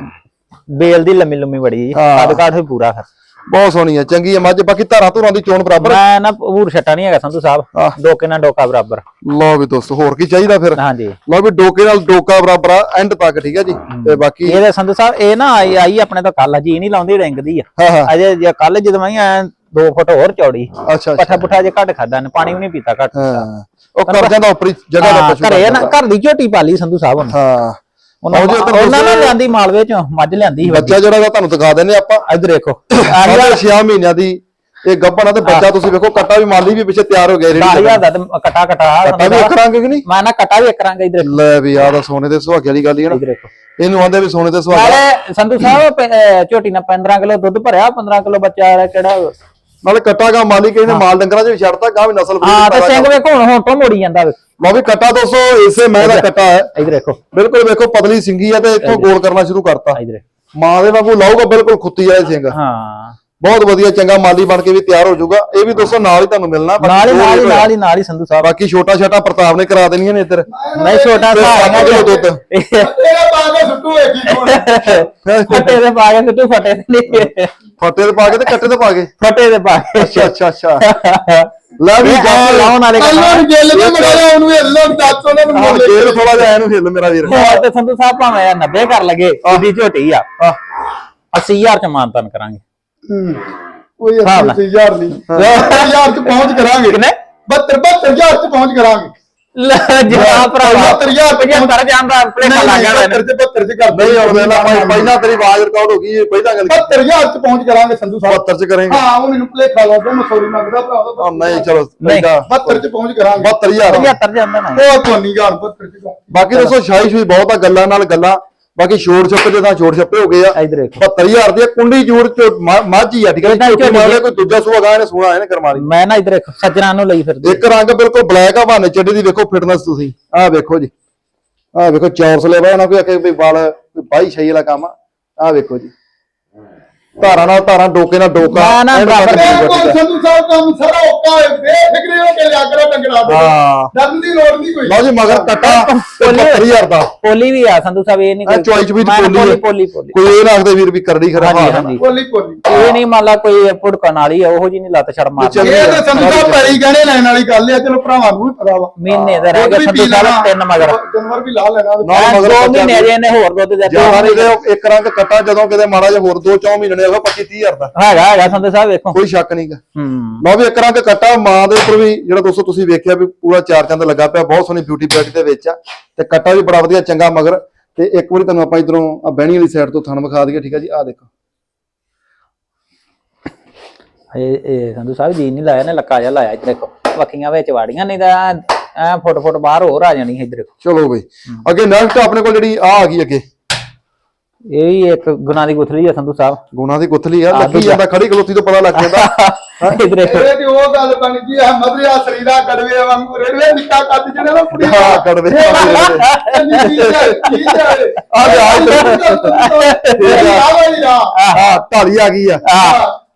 Speaker 2: ਬੇਲ ਦੀ ਲੰਮੀ ਲੰਮੀ ਬੜੀ ਜੀ।
Speaker 1: ਹਾਂ।
Speaker 2: ਕੱਦ ਕਾਠ ਵੀ ਪੂਰਾ ਫਿਰ।
Speaker 1: ਬਹੁਤ ਸੋਹਣੀ ਹੈ ਚੰਗੀ ਹੈ ਮੱਝ ਬਾਕੀ ਧਾਰਾਂ ਧੁਰਾਂ ਦੀ ਚੋਣ ਬਰਾਬਰ
Speaker 2: ਮੈਂ ਨਾ ਪੂਰ ਛੱਟਾ ਨਹੀਂ ਹੈਗਾ ਸੰਧੂ ਸਾਹਿਬ। ਡੋਕੇ ਨਾਲ ਡੋਕਾ ਬਰਾਬਰ।
Speaker 1: ਲਓ ਵੀ ਦੋਸਤੋ ਹੋਰ ਕੀ ਚਾਹੀਦਾ ਫਿਰ?
Speaker 2: ਹਾਂਜੀ।
Speaker 1: ਲਓ ਵੀ ਡੋਕੇ ਨਾਲ ਡੋਕਾ ਬਰਾਬਰ ਆ ਐਂਡ ਤੱਕ ਠੀਕ ਹੈ ਜੀ? ਤੇ ਬਾਕੀ
Speaker 2: ਇਹਦੇ ਸੰਧੂ ਸਾਹਿਬ ਇਹ ਨਾ ਆਈ ਆਈ ਆਪਣੇ ਤੋਂ ਕੱਲ ਜੀ ਨਹੀਂ ਲਾਉਂਦੀ ਰਿੰਗਦੀ ਆ। ਅਜੇ ਜੇ ਕੱਲ ਜਦੋਂ ਮੈਂ ਐ 2 ਫੁੱਟ ਹੋਰ ਚੌੜੀ।
Speaker 1: ਅੱਛਾ
Speaker 2: ਪੱਠਾ ਪੁੱਠਾ ਜੇ ਘੱਟ ਖਾਦਾ ਨੇ ਪਾਣੀ ਵੀ ਨਹੀਂ ਪੀਤਾ ਘੱਟ।
Speaker 1: ਉਹ ਕਰ ਜਾਂਦਾ ਉੱਪਰੀ ਜਗ੍ਹਾ ਦਾ ਪਸ਼ੂ
Speaker 2: ਘਰੇ ਨਾ। ਘਰ ਦੀ ਝੋਟੀ ਪਾਲੀ ਸੰਧੂ ਸਾਹਿਬ
Speaker 1: ਹਾਂ।
Speaker 2: ਉਹਨਾਂ
Speaker 1: ਜੀ ਉੱਧਰ
Speaker 2: ਉਹਨਾਂ ਨੇ ਲਿਆਂਦੀ ਮਾਲਵੇ ਚੋਂ ਮੱਝ ਲਿਆਂਦੀ ਸੀ
Speaker 1: ਬੱਚਾ। ਜਿਹੜਾ ਵਾ ਤੁਹਾਨੂੰ ਦਿਖਾ ਦਿੰਦੇ ਆਪਾਂ
Speaker 2: ਇੱਧਰ ਦੇਖੋ।
Speaker 1: ਸਾਢੇ 6 ਮਹੀਨਿਆਂ ਦੀ ਇਹ ਗੱਭਣ ਆ ਤੇ ਬੱਚਾ ਤੁਸੀਂ ਵੇਖੋ ਕੱਟਾ ਵੀ ਮਾਲੀ ਵੀ ਪਿੱਛੇ ਤਿਆਰ ਹੋ ਗਿਆ ਰੇੜੀ
Speaker 2: 10000 ਦਾ ਕਟਾ ਕਟਾ
Speaker 1: ਕੱਟਾ ਵੀ ਇੱਕ ਰੰਗ ਕਿ ਨਹੀਂ?
Speaker 2: ਮੈਂ ਨਾ ਕਟਾ ਵੀ ਇੱਕ ਰੰਗ ਇੱਧਰ।
Speaker 1: ਲੈ ਵੀ ਆਹ ਤਾਂ ਸੋਨੇ ਦੇ ਸੁਹਾਗੇ ਵਾਲੀ ਗੱਲ ਹੀ ਹੈ ਨਾ। ਇਹਨੂੰ ਆਂਦੇ ਵੀ ਸੋਨੇ ਦੇ ਸੁਹਾਗੇ।
Speaker 2: ਨਾਲੇ ਸੰਧੂ ਸਾਹਿਬ ਝੋਟੀ ਨਾਲ 15 ਕਿਲੋ ਦੁੱਧ ਭਰਿਆ 15 ਕਿਲੋ ਬੱਚਾ ਆ ਰਿਹਾ ਕਿਹੜਾ
Speaker 1: ਨਾਲੇ ਕੱਟਾ ਗਾ ਮਾਲੀ ਕਹਿੰਦੇ ਮਾਲ ਡੰਗਰਾਂ 'ਚ ਵੀ ਛੱਡਤਾ ਗਾਂ ਵੀ ਨਸਲ
Speaker 2: ਹਾਂ ਤੇ ਸਿੰਘ ਵੇਖੋ ਹੁਣ ਹੁਣ ਤੋਂ ਮੋੜੀ ਜਾਂਦਾ ਵੇਖੋ।
Speaker 1: ਲਓ ਵੀ ਕੱਟਾ ਦੋਸਤੋ ਇਸੇ ਮੈਂ ਦਾ ਕੱਟਾ ਹੈ।
Speaker 2: ਇੱਧਰ ਦੇਖੋ
Speaker 1: ਬਿਲਕੁਲ ਵੇਖੋ ਪਤਲੀ ਸਿੰਗੀ ਆ ਤੇ ਇੱਥੋਂ ਗੋਲ ਕਰਨਾ ਸ਼ੁਰੂ ਕਰਤਾ।
Speaker 2: ਇੱਧਰ।
Speaker 1: ਮਾਂ ਦੇ ਵਾਂਗੂ ਲਾਊਗਾ ਬਿਲਕੁਲ ਖੁੱਤੀ ਆ ਇਹ ਸਿੰਘ।
Speaker 2: ਹਾਂ।
Speaker 1: ਬਹੁਤ ਵਧੀਆ ਚੰਗਾ ਮਾਲੀ ਬਣ ਕੇ ਵੀ ਤਿਆਰ ਹੋ ਜਾਊਗਾ। ਇਹ ਵੀ ਦੋਸਤੋ ਨਾਲ ਹੀ ਤੁਹਾਨੂੰ ਮਿਲਣਾ ਬਾਕੀ
Speaker 2: ਨਾਲ ਹੀ
Speaker 1: ਜੋ
Speaker 2: ਨਾਲ ਹੀ ਨਾਲ ਹੀ ਨਾਲ ਹੀ ਸੰਧੂ ਸਾਹਿਬ।
Speaker 1: ਬਾਕੀ ਛੋਟਾ ਛੋਟਾ ਪ੍ਰਤਾਪ ਨੇ ਕਰਾ ਦੇਣੀਆਂ ਨੇ ਇੱਧਰ।
Speaker 2: ਨਹੀਂ ਛੋਟਾ
Speaker 1: ਸੱਤ ਕਿਲੋ ਦੁੱਧ।
Speaker 3: ਤੇਰਾ ਪਾ ਕੇ ਸੁੱਟੂ ਵੇਖੀ ਕੋਣ।
Speaker 2: ਫਟੇ ਦੇ ਪਾ ਕੇ ਸਿੱਟੂ ਫਟੇ ਦੇ ਨਹੀਂ।
Speaker 1: ਫੱਟੇ ਤੇ ਪਾ ਕੇ ਤੇ ਕੱਟੇ ਤੇ ਪਾ ਕੇ?
Speaker 2: ਫਟੇ ਦੇ ਪਾ ਕੇ।
Speaker 1: ਅੱਛਾ ਅੱਛਾ ਅੱਛਾ। ਲੈ ਵੀ ਜਾ
Speaker 2: ਲਾਉਣ ਵਾਲੇ
Speaker 3: ਨੂੰ ਗਿੱਲ ਦੇ ਮਗਰ ਉਹਨੂੰ ਹਿੱਲਣ ਦੱਸ ਉਹਨਾਂ ਨੂੰ ਮੁੱਲ
Speaker 1: ਜੇਲ ਥੋੜਾ ਜਿਹਾ ਇਹਨੂੰ ਹਿੱਲ ਮੇਰਾ ਵੀਰ।
Speaker 2: ਹੋਰ ਤੇ ਸੰਧੂ ਸਾਹਿਬ ਭਾਵੇਂ ਇਹ 90 ਕਰ ਲਗੇ ਉਹਦੀ ਝੋਟੀ ਆ।
Speaker 1: ਆਹ,
Speaker 2: 80000 ਚ ਮਾਨਤਨ ਕਰਾਂਗੇ।
Speaker 3: ਹੂੰ। ਕੋਈ
Speaker 2: ਹਿਸਾਬ ਨਾਲ।
Speaker 3: 80000 ਨਹੀਂ 70000 ਚ ਪਹੁੰਚ ਕਰਾਂਗੇ।
Speaker 2: ਕਿੰਨੇ?
Speaker 3: 72 72000 ਚ ਪਹੁੰਚ ਕਰਾਂਗੇ।
Speaker 2: ਲੈ ਜਾ ਭਰਾਵਾ।
Speaker 3: 75000
Speaker 2: ਪੰਜਾਹ ਕਰ ਜਾਂਦਾ ਪਲੇਟ ਲਾ ਗਿਆ
Speaker 3: 72 ਚ 72 ਚ ਕਰ
Speaker 1: ਨਹੀਂ ਹੁਣ ਵੇਲਾ ਭਾਈ ਪਹਿਲਾਂ ਤੇਰੀ ਆਵਾਜ਼ ਰਿਕਾਰਡ ਹੋ ਗਈ ਇਹ ਪਹਿਲਾਂ ਗੱਲ
Speaker 3: 72000 ਚ ਪਹੁੰਚ ਕਰਾਂਗੇ ਸੰਧੂ ਸਾਹਿਬ।
Speaker 1: 72 ਚ ਕਰੇਂਗੇ।
Speaker 3: ਹਾਂ ਉਹ ਮੈਨੂੰ ਭੁਲੇਖਾ ਲੱਗਦਾ ਮੈਂ ਸੌਰੀ ਮੰਗਦਾ ਭਰਾ
Speaker 1: ਆ
Speaker 3: ਦਾ
Speaker 1: ਨਹੀਂ ਚਲੋ
Speaker 2: ਨਹੀਂ।
Speaker 1: ਨਹੀਂ
Speaker 3: 72 ਚ ਪਹੁੰਚ ਕਰਾਂਗੇ।
Speaker 1: 72000
Speaker 2: 75 ਜਾਂਦਾ ਨਾ।
Speaker 3: ਉਹ ਤੋਂ ਨਹੀਂ ਜਾਣ 72 ਚ ਕਰ।
Speaker 1: ਬਾਕੀ ਦੱਸੋ ਸ਼ਾਹੀ ਸ਼ੂਈ ਬਹੁਤ ਆ ਗੱਲਾਂ ਨਾਲ ਗੱਲਾਂ। ਬਾਕੀ ਛੋੜ ਛੱਪੇ ਜਿੱਦਾਂ ਛੋੜ ਛੱਪੇ ਹੋ ਗਏ ਆ
Speaker 2: ਇੱਧਰ ਦੇਖੋ
Speaker 1: 72000 ਦੀ ਕੁੰਡੀ ਜੂੜ ਚ ਮਾ- ਮਾਝੀ ਆ ਠੀਕ ਹੈ ਝੋਟੀ ਮਾਰਲੇ ਕੋਈ ਦੂਜਾ ਸੂਆ ਗਾ ਇਹਨੇ ਸੋਹਣਾ ਇਹਨੇ ਕਰਮਾਲੀ
Speaker 2: ਮੈਂ ਨਾ ਇੱਧਰ ਦੇਖੋ ਸੱਜਣਾ ਨੂੰ ਲਈ ਫਿਰਦੀ।
Speaker 1: ਇੱਕ ਰੰਗ ਬਿਲਕੁਲ ਬਲੈਕ ਆ ਬਹਾਨੇ ਚੱਡੀ ਦੀ ਵੇਖੋ ਫਿਟਨੈਸ ਤੁਸੀਂ। ਆਹ ਵੇਖੋ ਜੀ। ਆਹ ਵੇਖੋ ਚੌਰਸ ਲੈਵਾ ਨਾ ਕੋਈ ਆਖੇ ਵੀ ਵਾਲ ਕੋਈ ਬਾਈ ਛਈ ਵਾਲਾ ਕੰਮ ਆ। ਆਹ ਵੇਖੋ ਜੀ। ਧਾਰਾਂ ਨਾਲ ਧਾਰਾਂ ਡੋਕੇ ਨਾਲ ਡੋਕਾ
Speaker 2: ਨਾ, ਨਾ,
Speaker 1: ਤੱਕ
Speaker 2: ਬਰਾਬਰ।
Speaker 1: ਦੀ
Speaker 3: ਕੋਲ। ਸੰਧੂ ਸਾਹਿਬ ਕੰਮ ਸਾਰਾ ਓਕਾ ਹੈ ਬੇਫਿਕਰੇ ਹੋ ਕੇ ਲਿਆ ਕਰੋ ਟੰਗੜਾ ਦੇ
Speaker 1: ਹਾਂ।
Speaker 3: ਡਰਨ ਦੀ ਲੋੜ ਨਹੀਂ ਕੋਈ।
Speaker 1: ਲਓ ਜੀ ਮਗਰ ਕੱਟਾ ਤੇ 72000 ਦਾ।
Speaker 2: ਪੋਲੀ ਵੀ ਆ ਸੰਧੂ ਸਾਹਿਬ ਇਹ ਨਹੀਂ
Speaker 1: ਆ ਚੁਆਈ ਚ ਵੀ
Speaker 2: ਮੈਂ
Speaker 1: ਪੋਲੀ
Speaker 2: ਪੋਲੀ
Speaker 1: ਹੈ।
Speaker 2: ਪੋਲੀ ਪੋਲੀ।
Speaker 1: ਕੋਈ ਇਹ ਰੱਖਦੇ ਵੀਰ ਵੀ ਕਰਦੀ ਖਰਾ
Speaker 2: ਹਾਂਜੀ, ਹਾਂਜੀ।
Speaker 3: ਬੋਲੀ ਬੋਲੀ
Speaker 2: ਇਹ ਨਹੀਂ ਮੰਨ ਲਾ ਕੋਈ ਪੁੜਕਣ ਵਾਲੀ ਆ ਉਹੋ ਜੀ ਨਹੀਂ ਲੱਤ ਛੜ ਮਾਰ
Speaker 1: ਚੱਲ-
Speaker 3: ਇਹ ਤਾਂ ਸੰਧੂ ਸਾਹਿਬ ਪੈਰੀ ਗਹਿਣੇ ਲੈਣ ਵਾਲੀ ਗੱਲ ਆ ਚਲੋ ਭਰਾਵਾਂ ਨੂੰ ਵੀ ਪਤਾ ਵਾ।
Speaker 2: ਮਹੀਨੇ ਦਾ ਰਹਿ ਗਿਆ
Speaker 3: ਦੁੱਧ ਵੀ
Speaker 2: ਸੰਧੂ
Speaker 3: ਪੀ
Speaker 2: ਸਾਹਿਬ
Speaker 3: ਲੈਣਾ,
Speaker 2: ਤਿੰਨ ਮਗਰ।
Speaker 3: ਜਾਨਵਰ ਵੀ ਲਾ ਲੈਣਾ।
Speaker 1: ਨਾ, ਮਗਰ
Speaker 2: ਦੋ
Speaker 1: ਬੱਚਾ
Speaker 2: ਮਹੀਨੇ
Speaker 1: ਵੀ-
Speaker 2: ਜੇ ਨੇ ਹੋਰ ਦੁੱਧ ਦੇ
Speaker 1: ਜਾਂ ਇੱਕ ਰੰਗ ਕੱਟਾ ਜਦੋਂ ਕਿਤੇ ਮਾੜਾ ਜਿਹਾ ਹੋਰ 2-4 ਮਹੀਨੇ ਨੇ ਹੋਗਾ 25-30000 ਦਾ।
Speaker 2: ਹੈਗਾ ਹੈਗਾ ਸੰਧੂ ਸਾਹਿਬ ਵੇਖੋ।
Speaker 1: ਕੋਈ ਸ਼ੱਕ ਨਹੀਂਗਾ
Speaker 2: ਹੂੰ।
Speaker 1: ਲਓ ਵੀ ਇੱਕ ਰੰਗ ਕੱਟਾ ਮਾਂ ਦੇ ਉੱਪਰ ਵੀ ਜਿਹੜਾ ਦੋਸਤੋ ਤੁਸੀਂ ਵੇਖਿਆ ਵੀ ਪੂਰਾ ਚਾਰ ਚੰਦ ਲੱਗਾ ਪਿਆ ਬਹੁਤ ਸੋਹਣੀ ਬਿਊਟੀ ਪੈਕ ਦੇ ਵਿੱਚ ਆ। ਤੇ ਕੱਟਾ ਵੀ ਬੜਾ ਵਧੀਆ ਚੰਗਾ ਮਗਰ। ਤੇ ਇੱਕ ਵਾਰੀ ਤੁਹਾਨੂੰ ਆਪਾਂ ਇਧਰੋਂ ਆ ਬਹਿਣੀ ਵਾਲੀ ਸਾਈਡ ਤੋਂ ਥਣ ਵਿਖਾ ਦਈਏ ਠੀਕ ਹੈ ਜੀ? ਆਹ ਦੇਖੋ।
Speaker 2: ਇਹ ਇਹ ਸੰਧੂ ਸਾਹਿਬ ਜੀ ਨਹੀਂ ਲਾਇਆ ਨੇ ਲੱਕਾ ਜਿਹਾ ਲਾਇਆ ਇੱਧਰ ਦੇਖੋ। ਵੱਖੀਆਂ ਵਿੱਚ ਵਾੜੀਆਂ ਨਹੀਂ ਤਾਂ ਐ ਫੁੱਟ ਫੁੱਟ ਬਾਹਰ ਹੋਰ ਆ ਜਾਣੀ ਇੱਧਰ
Speaker 1: ਚਲੋ ਬਈ। ਅੱਗੇ ਨੈਕਸਟ ਆਪਣੇ ਕੋਲ ਜਿਹੜੀ ਆ ਆ ਗਈ ਅੱਗੇ।
Speaker 2: ਇਹ ਵੀ ਇੱਕ ਗੁਨਾ ਦੀ ਗੁਥਲੀ ਆ ਸੰਧੂ ਸਾਹਿਬ।
Speaker 1: ਗੁਣਾ ਦੀ ਗੁੱਥਲੀ ਆ ਲੱਗੀ। ਜਾਂਦਾ ਖੜੀ ਖਲੋਤੀ ਤੋਂ ਪਤਾ ਲੱਗ ਜਾਂਦਾ।
Speaker 2: ਇਧਰ
Speaker 3: ਇਹ ਤੇ ਉਹ ਗੱਲ ਬਣ ਗਈ ਆ ਮਧਰਿਆ ਸਰੀਰਾ ਗੜਵੇ ਵਾਂਗੂ ਰੇੜਵੇ ਨਿੱਕਾ ਕੱਦ ਜਿਹੜੇ ਨਾ ਕੁੜੀ
Speaker 1: ਹਾਂ, ਵਾਂਗੂ ਆ ਗਿਆ ਹਾਂ ਢਾਲੀ ਆ ਗਈ ਆ।